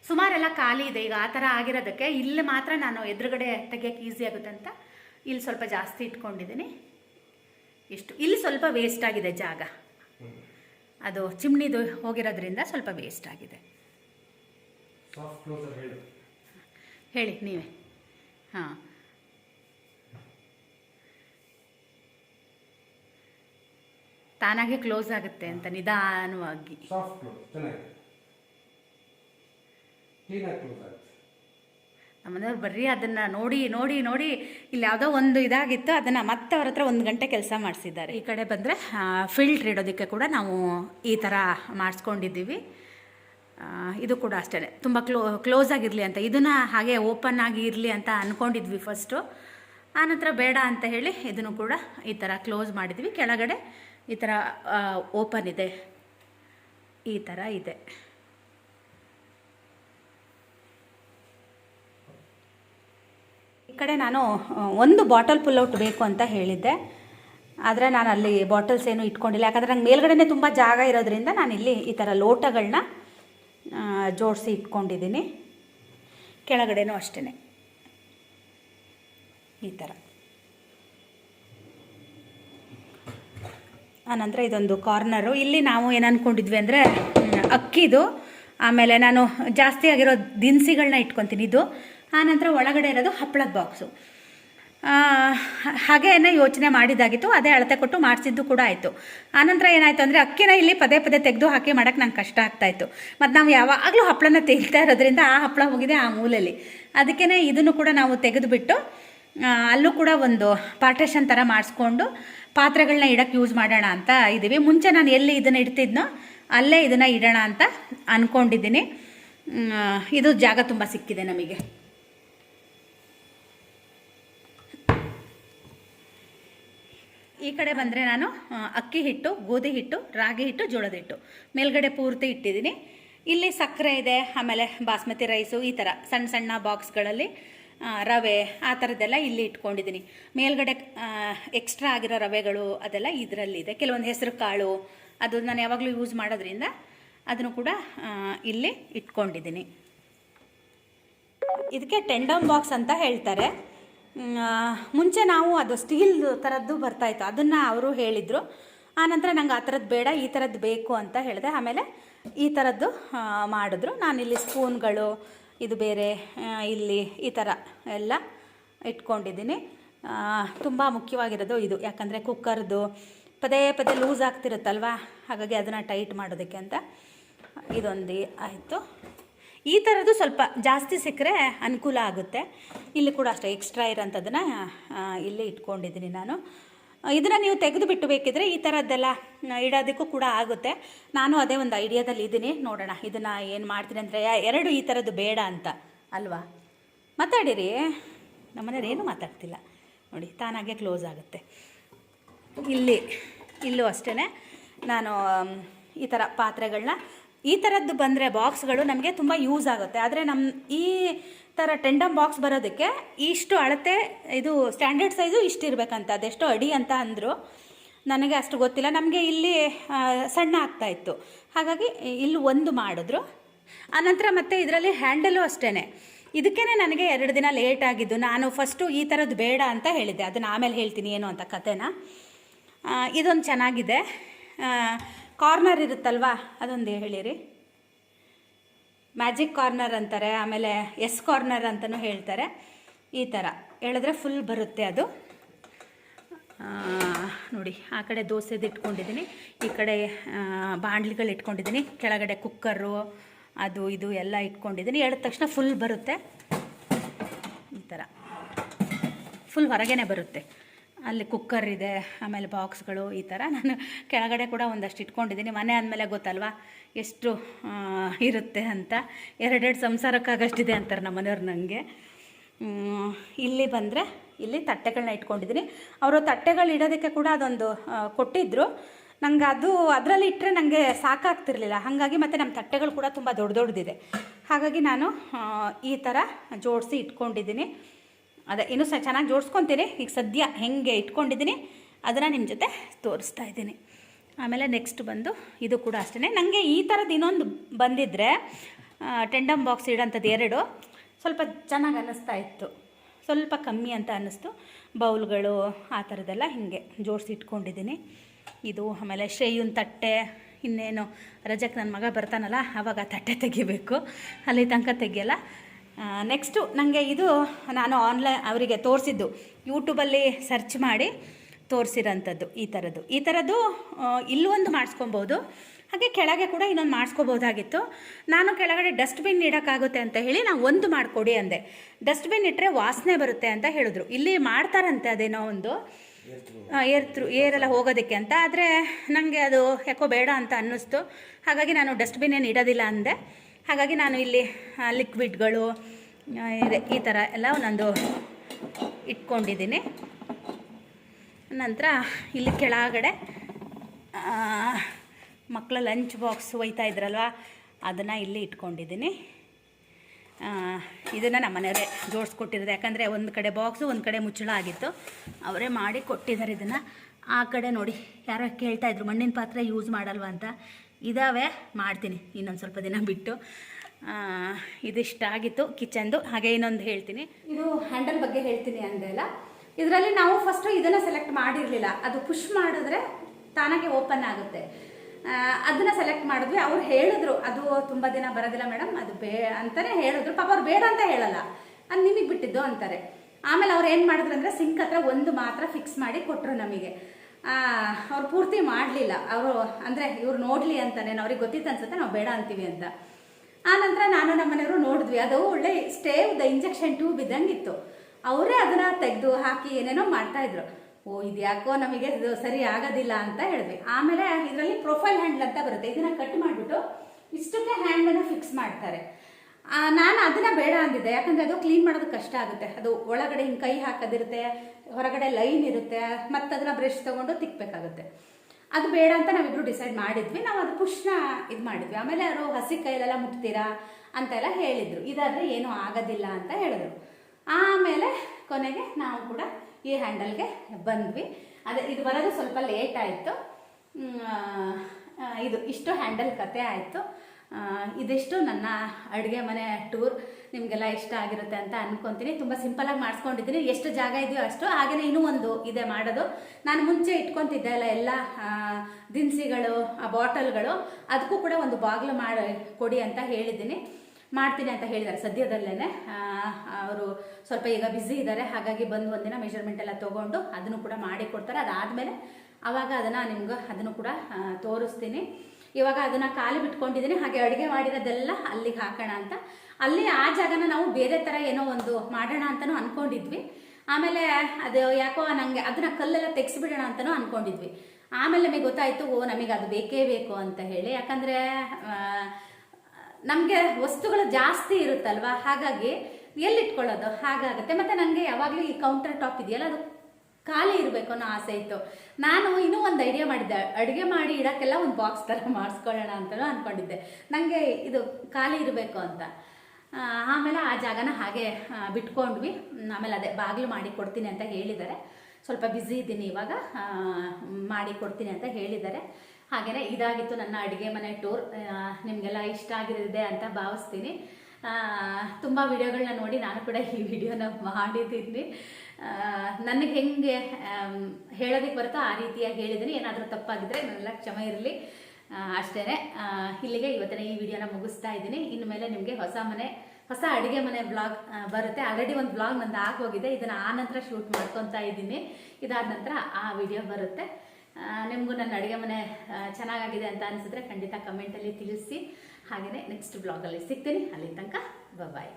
ಸುಮಾರೆಲ್ಲ ಖಾಲಿ ಇದೆ. ಈಗ ಆ ಥರ ಆಗಿರೋದಕ್ಕೆ ಇಲ್ಲಿ ಮಾತ್ರ ನಾನು ಎದುರುಗಡೆ ತೆಗಿಯೋಕ್ಕೆ ಈಸಿ ಆಗುತ್ತೆ ಅಂತ ಇಲ್ಲಿ ಸ್ವಲ್ಪ ಜಾಸ್ತಿ ಇಟ್ಕೊಂಡಿದ್ದೀನಿ. ಇಷ್ಟು ಇಲ್ಲಿ ಸ್ವಲ್ಪ ವೇಸ್ಟ್ ಆಗಿದೆ ಜಾಗ. ಅದು ಚಿಮ್ನಿದು ಹೋಗಿರೋದ್ರಿಂದ ಸ್ವಲ್ಪ ವೇಸ್ಟ್ ಆಗಿದೆ. ಸಾಫ್ಟ್ ಹೇಳು. ಹೇಳಿ ನೀವೇ. ಹಾಂ. ತಾನಾಗೆ ಕ್ಲೋಸ್ ಆಗುತ್ತೆ ಅಂತ ನಿಧಾನವಾಗಿ ಸಾಫ್ಟ್ ಕ್ಲೋಸ್ ಚೆನ್ನಾಗಿದೆ ಕ್ಲೀನಾಗಿ ಕ್ಲೋಸ್ ಆಗುತ್ತೆ ನಮ್ಮನೆಯವ್ರು ಬರ್ರಿ, ಅದನ್ನು ನೋಡಿ ನೋಡಿ ನೋಡಿ ಇಲ್ಲಿ ಯಾವುದೋ ಒಂದು ಇದಾಗಿತ್ತು, ಅದನ್ನು ಮತ್ತೆ ಅವ್ರ ಹತ್ರ ಒಂದು ಗಂಟೆ ಕೆಲಸ ಮಾಡಿಸಿದ್ದಾರೆ. ಈ ಕಡೆ ಬಂದರೆ ಫಿಲ್ಟ್ರ್ ಇಡೋದಕ್ಕೆ ಕೂಡ ನಾವು ಈ ಥರ ಮಾಡಿಸ್ಕೊಂಡಿದ್ದೀವಿ. ಇದು ಕೂಡ ಅಷ್ಟೇ ತುಂಬ ಕ್ಲೋ ಕ್ಲೋಸ್ ಆಗಿರಲಿ ಅಂತ, ಇದನ್ನು ಹಾಗೆ ಓಪನ್ ಆಗಿ ಇರಲಿ ಅಂತ ಅಂದ್ಕೊಂಡಿದ್ವಿ ಫಸ್ಟು ಆನಂತರ ಬೇಡ ಅಂತ ಹೇಳಿ ಇದನ್ನು ಕೂಡ ಈ ಥರ ಕ್ಲೋಸ್ ಮಾಡಿದ್ವಿ. ಕೆಳಗಡೆ ಈ ಥರ ಓಪನ್ ಇದೆ. ಈ ಥರ ಇದೆ. ಕಡೆ ನಾನು ಒಂದು ಬಾಟಲ್ ಪುಲ್ಔಟ್ ಬೇಕು ಅಂತ ಹೇಳಿದ್ದೆ. ಆದರೆ ನಾನು ಅಲ್ಲಿ ಬಾಟಲ್ಸ್ ಏನು ಇಟ್ಕೊಂಡಿಲ್ಲ. ಯಾಕಂದರೆ ನಂಗೆ ಮೇಲ್ಗಡೆನೇ ತುಂಬ ಜಾಗ ಇರೋದ್ರಿಂದ ನಾನು ಇಲ್ಲಿ ಈ ಥರ ಲೋಟಗಳನ್ನ ಜೋಡಿಸಿ ಇಟ್ಕೊಂಡಿದ್ದೀನಿ. ಕೆಳಗಡೆನೂ ಅಷ್ಟೇ ಈ ಥರ ಆನಂತರ ಇದೊಂದು ಕಾರ್ನರು. ಇಲ್ಲಿ ನಾವು ಏನು ಅಂದ್ಕೊಂಡಿದ್ವಿ ಅಂದರೆ ಅಕ್ಕಿದು. ಆಮೇಲೆ ನಾನು ಜಾಸ್ತಿ ಆಗಿರೋ ದಿನಸಿಗಳನ್ನ ಇಟ್ಕೊತೀನಿ. ಇದು ಆನಂತರ ಒಳಗಡೆ ಇರೋದು ಹಪ್ಪಳದ ಬಾಕ್ಸು. ಹಾಗೇನೆ ಯೋಚನೆ ಮಾಡಿದಾಗಿತ್ತು ಅದೇ ಅಳತೆ ಕೊಟ್ಟು ಮಾಡಿಸಿದ್ದು ಕೂಡ ಆಯಿತು. ಆನಂತರ ಏನಾಯಿತು ಅಂದರೆ ಅಕ್ಕಿನ ಇಲ್ಲಿ ಪದೇ ಪದೇ ತೆಗೆದು ಹಾಕಿ ಮಾಡೋಕ್ಕೆ ನಂಗೆ ಕಷ್ಟ ಆಗ್ತಾಯಿತ್ತು ಮತ್ತು ನಾವು ಯಾವಾಗಲೂ ಹಪ್ಪಳನ ತೆಗಿತಾ ಇರೋದ್ರಿಂದ ಆ ಹಪ್ಪಳ ಹೋಗಿದೆ ಆ ಮೂಲಲ್ಲಿ ಅದಕ್ಕೇ ಇದನ್ನು ಕೂಡ ನಾವು ತೆಗೆದುಬಿಟ್ಟು ಅಲ್ಲೂ ಕೂಡ ಒಂದು ಪಾರ್ಟೇಷನ್ ಥರ ಮಾಡಿಸ್ಕೊಂಡು ಪಾತ್ರೆಗಳನ್ನ ಇಡೋಕ್ಕೆ ಯೂಸ್ ಮಾಡೋಣ ಅಂತ ಇದ್ದೀವಿ ಮುಂಚೆ ನಾನು ಎಲ್ಲಿ ಇದನ್ನು ಇಡ್ತಿದ್ನೋ ಅಲ್ಲೇ ಇದನ್ನು ಇಡೋಣ ಅಂತ ಅಂದ್ಕೊಂಡಿದ್ದೀನಿ ಇದು ಜಾಗ ತುಂಬ ಸಿಕ್ಕಿದೆ ನಮಗೆ. ಈ ಕಡೆ ಬಂದರೆ ನಾನು ಅಕ್ಕಿ ಹಿಟ್ಟು, ಗೋಧಿ ಹಿಟ್ಟು, ರಾಗಿ ಹಿಟ್ಟು, ಜೋಳದ ಹಿಟ್ಟು. ಮೇಲ್ಗಡೆ ಪೂರ್ತಿ ಇಟ್ಟಿದ್ದೀನಿ. ಇಲ್ಲಿ ಸಕ್ಕರೆ ಇದೆ, ಆಮೇಲೆ ಬಾಸ್ಮತಿ ರೈಸು, ಈ ಥರ ಸಣ್ಣ ಸಣ್ಣ ಬಾಕ್ಸ್ಗಳಲ್ಲಿ ರವೆ, ಆ ಥರದ್ದೆಲ್ಲ ಇಲ್ಲಿ ಇಟ್ಕೊಂಡಿದ್ದೀನಿ. ಮೇಲ್ಗಡೆ ಎಕ್ಸ್ಟ್ರಾ ಆಗಿರೋ ರವೆಗಳು ಅದೆಲ್ಲ ಇದರಲ್ಲಿದೆ. ಕೆಲವೊಂದು ಹೆಸರು ಕಾಳು, ಅದು ನಾನು ಯಾವಾಗಲೂ ಯೂಸ್ ಮಾಡೋದ್ರಿಂದ ಅದನ್ನು ಕೂಡ ಇಲ್ಲಿ ಇಟ್ಕೊಂಡಿದ್ದೀನಿ. ಇದಕ್ಕೆ ಟೆಂಡಮ್ ಬಾಕ್ಸ್ ಅಂತ ಹೇಳ್ತಾರೆ. ಮುಂಚೆ ನಾವು ಅದು ಸ್ಟೀಲ್ ಥರದ್ದು ಬರ್ತಾಯಿತ್ತು ಅದನ್ನು ಅವರು ಹೇಳಿದರು. ಆನಂತರ ನಂಗೆ ಆ ಥರದ್ದು ಬೇಡ, ಈ ಥರದ್ದು ಬೇಕು ಅಂತ ಹೇಳಿದೆ. ಆಮೇಲೆ ಈ ಥರದ್ದು ಮಾಡಿದ್ರು. ಮಾಡಿದ್ರು ನಾನಿಲ್ಲಿ ಸ್ಪೂನ್ಗಳು ಇದು ಬೇರೆ ಇಲ್ಲಿ ಈ ಥರ ಎಲ್ಲ ಇಟ್ಕೊಂಡಿದ್ದೀನಿ. ತುಂಬ ಮುಖ್ಯವಾಗಿರೋದು ಇದು. ಯಾಕಂದರೆ ಕುಕ್ಕರ್ದು ಪದೇ ಪದೇ ಲೂಸ್ ಆಗ್ತಿರುತ್ತಲ್ವ? ಹಾಗಾಗಿ ಅದನ್ನು ಟೈಟ್ ಮಾಡೋದಕ್ಕೆ ಅಂತ ಇದೊಂದು ಆಯಿತು. ಈ ಥರದ್ದು ಸ್ವಲ್ಪ ಜಾಸ್ತಿ ಸಿಕ್ಕರೆ ಅನುಕೂಲ ಆಗುತ್ತೆ. ಇಲ್ಲಿ ಕೂಡ ಅಷ್ಟೇ ಎಕ್ಸ್ಟ್ರಾ ಇರೋಂಥದ್ದನ್ನು ಇಲ್ಲಿ ಇಟ್ಕೊಂಡಿದ್ದೀನಿ ನಾನು. ಇದನ್ನು ನೀವು ತೆಗೆದು ಬಿಟ್ಟು ಬೇಕಿದ್ರೆ ಈ ಥರದ್ದೆಲ್ಲ ಇಡೋದಕ್ಕೂ ಕೂಡ ಆಗುತ್ತೆ. ನಾನು ಅದೇ ಒಂದು ಐಡಿಯಾದಲ್ಲಿ ಇದ್ದೀನಿ. ನೋಡೋಣ, ಇದನ್ನು ಏನು ಮಾಡ್ತೀನಿ ಅಂದರೆ ಎರಡು ಈ ಥರದ್ದು ಬೇಡ ಅಂತ. ಅಲ್ವಾ? ಮಾತಾಡಿರಿ. ನಮ್ಮನೇಲಿ ಏನು ಮಾತಾಡ್ತಿಲ್ಲ. ನೋಡಿ, ತಾನಾಗೆ ಕ್ಲೋಸ್ ಆಗುತ್ತೆ. ಇಲ್ಲಿ, ಇಲ್ಲೂ ಅಷ್ಟೇ ನಾನು ಈ ಥರ ಪಾತ್ರೆಗಳನ್ನ ಈ ಥರದ್ದು ಬಂದರೆ ಬಾಕ್ಸ್ಗಳು ನಮಗೆ ತುಂಬ ಯೂಸ್ ಆಗುತ್ತೆ. ಆದರೆ ನಮ್ಮ ಈ ಥರ ಟೆಂಡಮ್ ಬಾಕ್ಸ್ ಬರೋದಕ್ಕೆ ಇಷ್ಟು ಅಳತೆ, ಇದು ಸ್ಟ್ಯಾಂಡರ್ಡ್ ಸೈಜು ಇಷ್ಟು ಇರಬೇಕಂತ ಅದೆಷ್ಟೋ ಅಡಿ ಅಂತ ಅಂದರು ನನಗೆ ಅಷ್ಟು ಗೊತ್ತಿಲ್ಲ. ನಮಗೆ ಇಲ್ಲಿ ಸಣ್ಣ ಆಗ್ತಾ ಇತ್ತು. ಹಾಗಾಗಿ ಇಲ್ಲಿ ಒಂದು ಮಾಡಿದ್ರು. ಆನಂತರ ಮತ್ತೆ ಇದರಲ್ಲಿ ಹ್ಯಾಂಡಲು ಅಷ್ಟೇ ಇದಕ್ಕೇ ನನಗೆ ಎರಡು ದಿನ ಲೇಟ್ ಆಗಿದ್ದು. ನಾನು ಫಸ್ಟು ಈ ಥರದ್ದು ಬೇಡ ಅಂತ ಹೇಳಿದ್ದೆ. ಅದನ್ನು ಆಮೇಲೆ ಹೇಳ್ತೀನಿ ಏನು ಅಂತ ಕತೆನ ಇದೊಂದು ಚೆನ್ನಾಗಿದೆ. ಕಾರ್ನರ್ ಇರುತ್ತಲ್ವಾ? ಅದೊಂದು ಹೇಳಿರಿ. ಮ್ಯಾಜಿಕ್ ಕಾರ್ನರ್ ಅಂತಾರೆ, ಆಮೇಲೆ ಎಸ್ ಕಾರ್ನರ್ ಅಂತಲೂ ಹೇಳ್ತಾರೆ. ಈ ಥರ. ಹೇಳಿದ್ರೆ ಫುಲ್ ಬರುತ್ತೆ ಅದು. ನೋಡಿ, ಆ ಕಡೆ ದೋಸೆದು ಇಟ್ಕೊಂಡಿದ್ದೀನಿ. ಈ ಕಡೆ ಬಾಂಡ್ಲಿಗಳು ಇಟ್ಕೊಂಡಿದ್ದೀನಿ. ಕೆಳಗಡೆ ಕುಕ್ಕರು ಅದು ಇದು ಎಲ್ಲ ಇಟ್ಕೊಂಡಿದ್ದೀನಿ. ಹೇಳಿದ ತಕ್ಷಣ ಫುಲ್ ಬರುತ್ತೆ. ಈ ಥರ. ಫುಲ್ ಹೊರಗೇನೆ ಬರುತ್ತೆ. ಅಲ್ಲಿ ಕುಕ್ಕರ್ ಇದೆ, ಆಮೇಲೆ ಬಾಕ್ಸ್ಗಳು ಈ ಥರ ನಾನು ಕೆಳಗಡೆ ಕೂಡ ಒಂದಷ್ಟು ಇಟ್ಕೊಂಡಿದ್ದೀನಿ. ಮನೆ ಅಂದಮೇಲೆ ಗೊತ್ತಲ್ವಾ? ಎಷ್ಟು ಇರುತ್ತೆ ಅಂತ. ಎರಡೆರಡು ಸಂಸಾರಕ್ಕಾಗಷ್ಟಿದೆ ಅಂತಾರೆ ನಮ್ಮ ಮನೆಯವ್ರು ನನಗೆ ಇಲ್ಲಿ ಬಂದರೆ ಇಲ್ಲಿ ತಟ್ಟೆಗಳನ್ನ ಇಟ್ಕೊಂಡಿದ್ದೀನಿ. ಅವರು ತಟ್ಟೆಗಳು ಇಡೋದಕ್ಕೆ ಕೂಡ ಅದೊಂದು ಕೊಟ್ಟಿದ್ದರು ನಂಗೆ ಅದು ಅದರಲ್ಲಿ ಇಟ್ಟರೆ ನನಗೆ ಸಾಕಾಗ್ತಿರ್ಲಿಲ್ಲ. ಹಾಗಾಗಿ ಮತ್ತು ನಮ್ಮ ತಟ್ಟೆಗಳು ಕೂಡ ತುಂಬ ದೊಡ್ಡ ದೊಡ್ಡದಿದೆ ಹಾಗಾಗಿ ನಾನು ಈ ಥರ ಜೋಡಿಸಿ ಇಟ್ಕೊಂಡಿದ್ದೀನಿ. ಅದೇ, ಇನ್ನೂ ಸಹ ಚೆನ್ನಾಗಿ ಜೋಡಿಸ್ಕೊತೀನಿ. ಈಗ ಸದ್ಯ ಹೆಂಗೆ ಇಟ್ಕೊಂಡಿದ್ದೀನಿ, ಅದನ್ನು ನಿಮ್ಮ ಜೊತೆ ತೋರಿಸ್ತಾ ಇದ್ದೀನಿ. ಆಮೇಲೆ ನೆಕ್ಸ್ಟ್ ಬಂದು ಇದು ಕೂಡ ಅಷ್ಟೇ ನನಗೆ ಈ ಥರದ್ದು ಇನ್ನೊಂದು ಬಂದಿದ್ದರೆ ಟೆಂಡಮ್ ಬಾಕ್ಸ್ ಇಡೋಂಥದ್ದು ಎರಡು ಸ್ವಲ್ಪ ಚೆನ್ನಾಗಿ ಅನ್ನಿಸ್ತಾ ಇತ್ತು. ಸ್ವಲ್ಪ ಕಮ್ಮಿ ಅಂತ ಅನ್ನಿಸ್ತು ಬೌಲ್ಗಳು ಆ ಥರದ್ದೆಲ್ಲ ಹೀಗೆ ಜೋಡಿಸಿ ಇಟ್ಕೊಂಡಿದ್ದೀನಿ. ಇದು ಆಮೇಲೆ ಶ್ರೇಯುನ್ ತಟ್ಟೆ, ಇನ್ನೇನು ರಜಕ್ಕೆ ನನ್ನ ಮಗ ಬರ್ತಾನಲ್ಲ ಆವಾಗ ತಟ್ಟೆ ತೆಗಿಬೇಕು. ಅಲ್ಲಿ ತನಕ ತೆಗಿಯಲ್ಲ. ನೆಕ್ಸ್ಟು ನನಗೆ ಇದು ನಾನು ಆನ್ಲೈನ್ ಅವರಿಗೆ ತೋರಿಸಿದ್ದು. ಯೂಟ್ಯೂಬಲ್ಲಿ ಸರ್ಚ್ ಮಾಡಿ ತೋರಿಸಿರೋಂಥದ್ದು ಈ ಥರದ್ದು. ಈ ಥರದ್ದು ಇಲ್ಲೊಂದು ಮಾಡಿಸ್ಕೊಬೋದು. ಹಾಗೆ ಕೆಳಗೆ ಕೂಡ ಇನ್ನೊಂದು ಮಾಡಿಸ್ಕೋಬೋದಾಗಿತ್ತು. ನಾನು ಕೆಳಗಡೆ ಡಸ್ಟ್ಬಿನ್ ಇಡೋಕ್ಕಾಗುತ್ತೆ ಅಂತ ಹೇಳಿ ನಾವು ಒಂದು ಮಾಡಿಕೊಡಿ ಅಂದೆ. ಡಸ್ಟ್ಬಿನ್ ಇಟ್ಟರೆ ವಾಸನೆ ಬರುತ್ತೆ ಅಂತ ಹೇಳಿದ್ರು. ಇಲ್ಲಿ ಮಾಡ್ತಾರಂತೆ ಅದೇನೋ ಒಂದು. ಏರ್ ಥ್ರೂ ಏರೆಲ್ಲ ಹೋಗೋದಕ್ಕೆ ಅಂತ. ಆದರೆ ನನಗೆ ಅದು ಯಾಕೋ ಬೇಡ ಅಂತ ಅನ್ನಿಸ್ತು. ಹಾಗಾಗಿ ನಾನು ಡಸ್ಟ್ಬಿನ್ ಏನು ಇಡೋದಿಲ್ಲ ಅಂದೆ. ಹಾಗಾಗಿ ನಾನು ಇಲ್ಲಿ ಲಿಕ್ವಿಡ್ಗಳು ಈ ಥರ ಎಲ್ಲ ಒಂದೊಂದು ಇಟ್ಕೊಂಡಿದ್ದೀನಿ. ನಂತರ ಇಲ್ಲಿ ಕೆಳಗಡೆ ಮಕ್ಕಳ ಲಂಚ್ ಬಾಕ್ಸ್ ಒಯ್ತಾ ಇದ್ರಲ್ವ, ಅದನ್ನು ಇಲ್ಲಿ ಇಟ್ಕೊಂಡಿದ್ದೀನಿ. ಇದನ್ನು ನಮ್ಮ ಮನೆಯವರೇ ಜೋಡಿಸ್ಕೊಟ್ಟಿರೋದು. ಯಾಕಂದರೆ ಒಂದು ಕಡೆ ಬಾಕ್ಸು ಒಂದು ಕಡೆ ಮುಚ್ಚಳ ಆಗಿತ್ತು. ಅವರೇ ಮಾಡಿ ಕೊಟ್ಟಿದ್ದಾರೆ ಇದನ್ನು. ಆ ಕಡೆ ನೋಡಿ, ಯಾರೋ ಕೇಳ್ತಾಯಿದ್ರು ಮಣ್ಣಿನ ಪಾತ್ರೆ ಯೂಸ್ ಮಾಡಲ್ವ ಅಂತ. ಇದಾವೆ, ಮಾಡ್ತೀನಿ. ಇನ್ನೊಂದು ಸ್ವಲ್ಪ ದಿನ ಬಿಟ್ಟು. ಇದಿಷ್ಟ ಇದಿಷ್ಟಾಗಿತ್ತು ಕಿಚನ್ದು. ಹಾಗೆ ಇನ್ನೊಂದು ಹೇಳ್ತೀನಿ. ಇದು ಹ್ಯಾಂಡಲ್ ಬಗ್ಗೆ ಹೇಳ್ತೀನಿ ಅಂದೆ ಅಲ್ಲ? ಇದರಲ್ಲಿ ನಾವು ಫಸ್ಟು ಇದನ್ನು ಸೆಲೆಕ್ಟ್ ಮಾಡಿರಲಿಲ್ಲ. ಅದು ಪುಷ್ ಮಾಡಿದ್ರೆ ತಾನಾಗೆ ಓಪನ್ ಆಗುತ್ತೆ. ಅದನ್ನ ಸೆಲೆಕ್ಟ್ ಮಾಡಿದ್ವಿ. ಅವ್ರು ಹೇಳಿದ್ರು, ಅದು ತುಂಬ ದಿನ ಬರೋದಿಲ್ಲ ಮೇಡಮ್ ಅದು ಬೇ ಅಂತಲೇ ಹೇಳಿದ್ರು. ಪಾಪ ಅವ್ರು ಬೇಡ ಅಂತ ಹೇಳಲ್ಲ. ಅದು ನಿಮಗೆ ಬಿಟ್ಟಿದ್ದು ಅಂತಾರೆ. ಆಮೇಲೆ ಅವ್ರು ಏನು ಮಾಡಿದ್ರು ಅಂದರೆ ಸಿಂಕ್ ಹತ್ರ ಒಂದು ಮಾತ್ರ ಫಿಕ್ಸ್ ಮಾಡಿ ಕೊಟ್ಟರು ನಮಗೆ. ಅವ್ರು ಪೂರ್ತಿ ಮಾಡಲಿಲ್ಲ. ಅವರು ಅಂದರೆ ಇವ್ರು ನೋಡಲಿ ಅಂತಾನೆ ಅವ್ರಿಗೆ ಗೊತ್ತಿತ್ತು ಅನ್ಸುತ್ತೆ, ನಾವು ಬೇಡ ಅಂತೀವಿ ಅಂತ. ಆ ನಂತರ ನಾನು ನಮ್ಮ ಮನೆಯವರು ನೋಡಿದ್ವಿ. ಅದು ಒಳ್ಳೆ ದ ಇಂಜೆಕ್ಷನ್ ಟ್ಯೂಬ್ ಇದ್ದಂಗಿತ್ತು. ಅವರೇ ಅದನ್ನು ತೆಗೆದು ಹಾಕಿ ಏನೇನೋ ಮಾಡ್ತಾ ಇದ್ರು. ಓ ಇದು ಯಾಕೋ ನಮಗೆ ಇದು ಸರಿ ಆಗೋದಿಲ್ಲ ಅಂತ ಹೇಳಿದ್ವಿ. ಆಮೇಲೆ ಇದರಲ್ಲಿ ಪ್ರೊಫೈಲ್ ಹ್ಯಾಂಡ್ಲ್ ಅಂತ ಬರುತ್ತೆ. ಇದನ್ನು ಕಟ್ ಮಾಡಿಬಿಟ್ಟು ಇಷ್ಟಕ್ಕೆ ಹ್ಯಾಂಡನ್ನು ಫಿಕ್ಸ್ ಮಾಡ್ತಾರೆ. ನಾನು ಅದನ್ನ ಬೇಡ ಅಂದಿದ್ದೆ. ಯಾಕಂದ್ರೆ ಅದು ಕ್ಲೀನ್ ಮಾಡೋದು ಕಷ್ಟ ಆಗುತ್ತೆ. ಅದು ಒಳಗಡೆ ಹಿಂಗೆ ಕೈ ಹಾಕೋದಿರುತ್ತೆ, ಹೊರಗಡೆ ಲೈನ್ ಇರುತ್ತೆ ಮತ್ತೆ ಅದನ್ನ ಬ್ರಷ್ ತಗೊಂಡು ತಿಕ್ಬೇಕಾಗುತ್ತೆ. ಅದು ಬೇಡ ಅಂತ ನಾವಿಬ್ರು ಡಿಸೈಡ್ ಮಾಡಿದ್ವಿ. ನಾವು ಅದು ಪುಷ್ನ ಇದು ಮಾಡಿದ್ವಿ. ಆಮೇಲೆ ಅವರು ಹಸಿ ಕೈಲೆಲ್ಲ ಮುಟ್ತೀರಾ ಅಂತೆಲ್ಲ ಹೇಳಿದ್ರು. ಇದಾದ್ರೆ ಏನು ಆಗೋದಿಲ್ಲ ಅಂತ ಹೇಳಿದ್ರು. ಆಮೇಲೆ ಕೊನೆಗೆ ನಾವು ಕೂಡ ಈ ಹ್ಯಾಂಡಲ್ಗೆ ಬಂದ್ವಿ. ಅದೇ, ಇದು ಬರೋದು ಸ್ವಲ್ಪ ಲೇಟ್ ಆಯಿತು. ಇದು ಇಷ್ಟು ಹ್ಯಾಂಡಲ್ ಕತೆ ಆಯಿತು. ಇದಿಷ್ಟು ನನ್ನ ಅಡುಗೆ ಮನೆ ಟೂರ್ ನಿಮಗೆಲ್ಲ ಇಷ್ಟ ಆಗಿರುತ್ತೆ ಅಂತ ಅನ್ಕೊಂತೀನಿ. ತುಂಬ ಸಿಂಪಲಾಗಿ ಮಾಡಿಸ್ಕೊಂಡಿದ್ದೀನಿ. ಎಷ್ಟು ಜಾಗ ಇದೆಯೋ ಅಷ್ಟು ಹಾಗೆಯೇ ಇನ್ನೂ ಒಂದು ಇದೆ ಮಾಡೋದು. ನಾನು ಮುಂಚೆ ಇಟ್ಕೊತಿದ್ದೆ ಅಲ್ಲ ಎಲ್ಲ ದಿನಸಿಗಳು, ಆ, ಬಾಟಲ್ಗಳು. ಅದಕ್ಕೂ ಕೂಡ ಒಂದು ಬಾಗಿಲು ಮಾಡಿ, ಕೊಡಿ ಅಂತ ಹೇಳಿದ್ದೀನಿ. ಮಾಡ್ತೀನಿ ಅಂತ ಹೇಳಿದ್ದಾರೆ ಸದ್ಯದಲ್ಲೇ ಅವರು ಸ್ವಲ್ಪ ಈಗ ಬ್ಯುಸಿ ಇದ್ದಾರೆ. ಹಾಗಾಗಿ ಬಂದು ಒಂದಿನ ಮೆಷರ್ಮೆಂಟ್ ಎಲ್ಲ ತೊಗೊಂಡು ಅದನ್ನು ಕೂಡ ಮಾಡಿ ಕೊಡ್ತಾರೆ. ಅದಾದಮೇಲೆ ಆವಾಗ ಅದನ್ನು ನಿಮ್ಗೆ ಅದನ್ನು ಕೂಡ ತೋರಿಸ್ತೀನಿ. ಇವಾಗ ಅದನ್ನು ಖಾಲಿ ಬಿಟ್ಕೊಂಡಿದ್ದೀನಿ. ಹಾಗೆ ಅಡುಗೆ ಮಾಡಿರೋದೆಲ್ಲ ಅಲ್ಲಿಗೆ ಹಾಕೋಣ ಅಂತ. ಅಲ್ಲಿ ಆ ಜಾಗನ ನಾವು ಬೇರೆ ಥರ ಏನೋ ಒಂದು ಮಾಡೋಣ ಅಂತಲೂ ಅಂದ್ಕೊಂಡಿದ್ವಿ ಆಮೇಲೆ ಅದು ಯಾಕೋ ನನಗೆ ಅದನ್ನ ಕಲ್ಲೆಲ್ಲ ತೆಗೆಸ್ಬಿಡೋಣ ಅಂತಲೂ ಅಂದ್ಕೊಂಡಿದ್ವಿ ಆಮೇಲೆ ನಮಗೆ ಗೊತ್ತಾಯಿತು, ಓ ನಮಗೆ ಅದು ಬೇಕೇ ಬೇಕು ಅಂತ ಹೇಳಿ. ಯಾಕಂದರೆ ನಮಗೆ ವಸ್ತುಗಳು ಜಾಸ್ತಿ ಇರುತ್ತಲ್ವಾ? ಹಾಗಾಗಿ ಎಲ್ಲಿಟ್ಕೊಳ್ಳೋದು? ಹಾಗಾಗುತ್ತೆ. ಮತ್ತು ನನಗೆ ಯಾವಾಗಲೂ ಈ ಕೌಂಟರ್ ಟಾಪ್ ಇದೆಯಲ್ಲ, ಅದು ಖಾಲಿ ಇರಬೇಕು ಅನ್ನೋ ಆಸೆ ಇತ್ತು. ನಾನು ಇನ್ನೂ ಒಂದು ಐಡಿಯಾ ಮಾಡಿದ್ದೆ. ಅಡುಗೆ ಮಾಡಿ ಇಡೋಕ್ಕೆಲ್ಲ ಒಂದು ಬಾಕ್ಸ್ ಥರ ಮಾಡಿಸ್ಕೊಳ್ಳೋಣ ಅಂತಲೂ ಅಂದ್ಕೊಂಡಿದ್ದೆ ನನಗೆ ಇದು ಖಾಲಿ ಇರಬೇಕು ಅಂತ. ಆಮೇಲೆ ಆ ಜಾಗನ ಹಾಗೆ ಬಿಟ್ಕೊಂಡ್ವಿ. ಆಮೇಲೆ ಅದೇ ಬಾಗಿಲು ಮಾಡಿ ಕೊಡ್ತೀನಿ ಅಂತ ಹೇಳಿದ್ದಾರೆ. ಸ್ವಲ್ಪ ಬ್ಯುಸಿ ಇದ್ದೀನಿ ಇವಾಗ. ಮಾಡಿ ಕೊಡ್ತೀನಿ ಅಂತ ಹೇಳಿದ್ದಾರೆ. ಹಾಗೆಯೇ ಇದಾಗಿತ್ತು ನನ್ನ ಅಡುಗೆ ಮನೆ ಟೂರ್ ನಿಮಗೆಲ್ಲ ಇಷ್ಟ ಆಗಿರಿದೆ ಅಂತ ಭಾವಿಸ್ತೀನಿ. ತುಂಬ ವಿಡಿಯೋಗಳನ್ನ ನೋಡಿ ನಾನು ಕೂಡ ಈ ವಿಡಿಯೋನ ಮಾಡಿದ್ದೀನಿ. ನನಗೆ ಹೆಂಗೆ ಹೇಳೋದಕ್ಕೆ ಬರುತ್ತೋ ಆ ರೀತಿಯಾಗಿ ಹೇಳಿದ್ದೀನಿ ಏನಾದರೂ ತಪ್ಪಾಗಿದ್ದರೆ ನನ್ನೆಲ್ಲ ಕ್ಷಮೆ ಇರಲಿ. ಅಷ್ಟೇ ಇಲ್ಲಿಗೆ ಇವತ್ತಿನ ಈ ವಿಡಿಯೋನ ಮುಗಿಸ್ತಾ ಇದ್ದೀನಿ. ಇನ್ನು ಮೇಲೆ ನಿಮಗೆ ಹೊಸ ಮನೆ, ಹೊಸ ಅಡುಗೆ ಮನೆ ಬ್ಲಾಗ್ ಬರುತ್ತೆ. ಆಲ್ರೆಡಿ ಒಂದು ಬ್ಲಾಗ್ ನಂದು ಆಗೋಗಿದೆ. ಇದನ್ನು ಆ ನಂತರ ಶೂಟ್ ಮಾಡ್ಕೊತಾ ಇದ್ದೀನಿ. ಇದಾದ ನಂತರ ಆ ವಿಡಿಯೋ ಬರುತ್ತೆ. ನಿಮಗೂ ನನ್ನ ಅಡುಗೆ ಮನೆ ಚೆನ್ನಾಗಾಗಿದೆ ಅಂತ ಅನಿಸಿದ್ರೆ ಖಂಡಿತ ಕಮೆಂಟಲ್ಲಿ ತಿಳಿಸಿ. ಹಾಗೆಯೇ ನೆಕ್ಸ್ಟ್ ಬ್ಲಾಗಲ್ಲಿ ಸಿಗ್ತೀನಿ. ಅಲ್ಲಿ ತನಕ ಬಾಯ್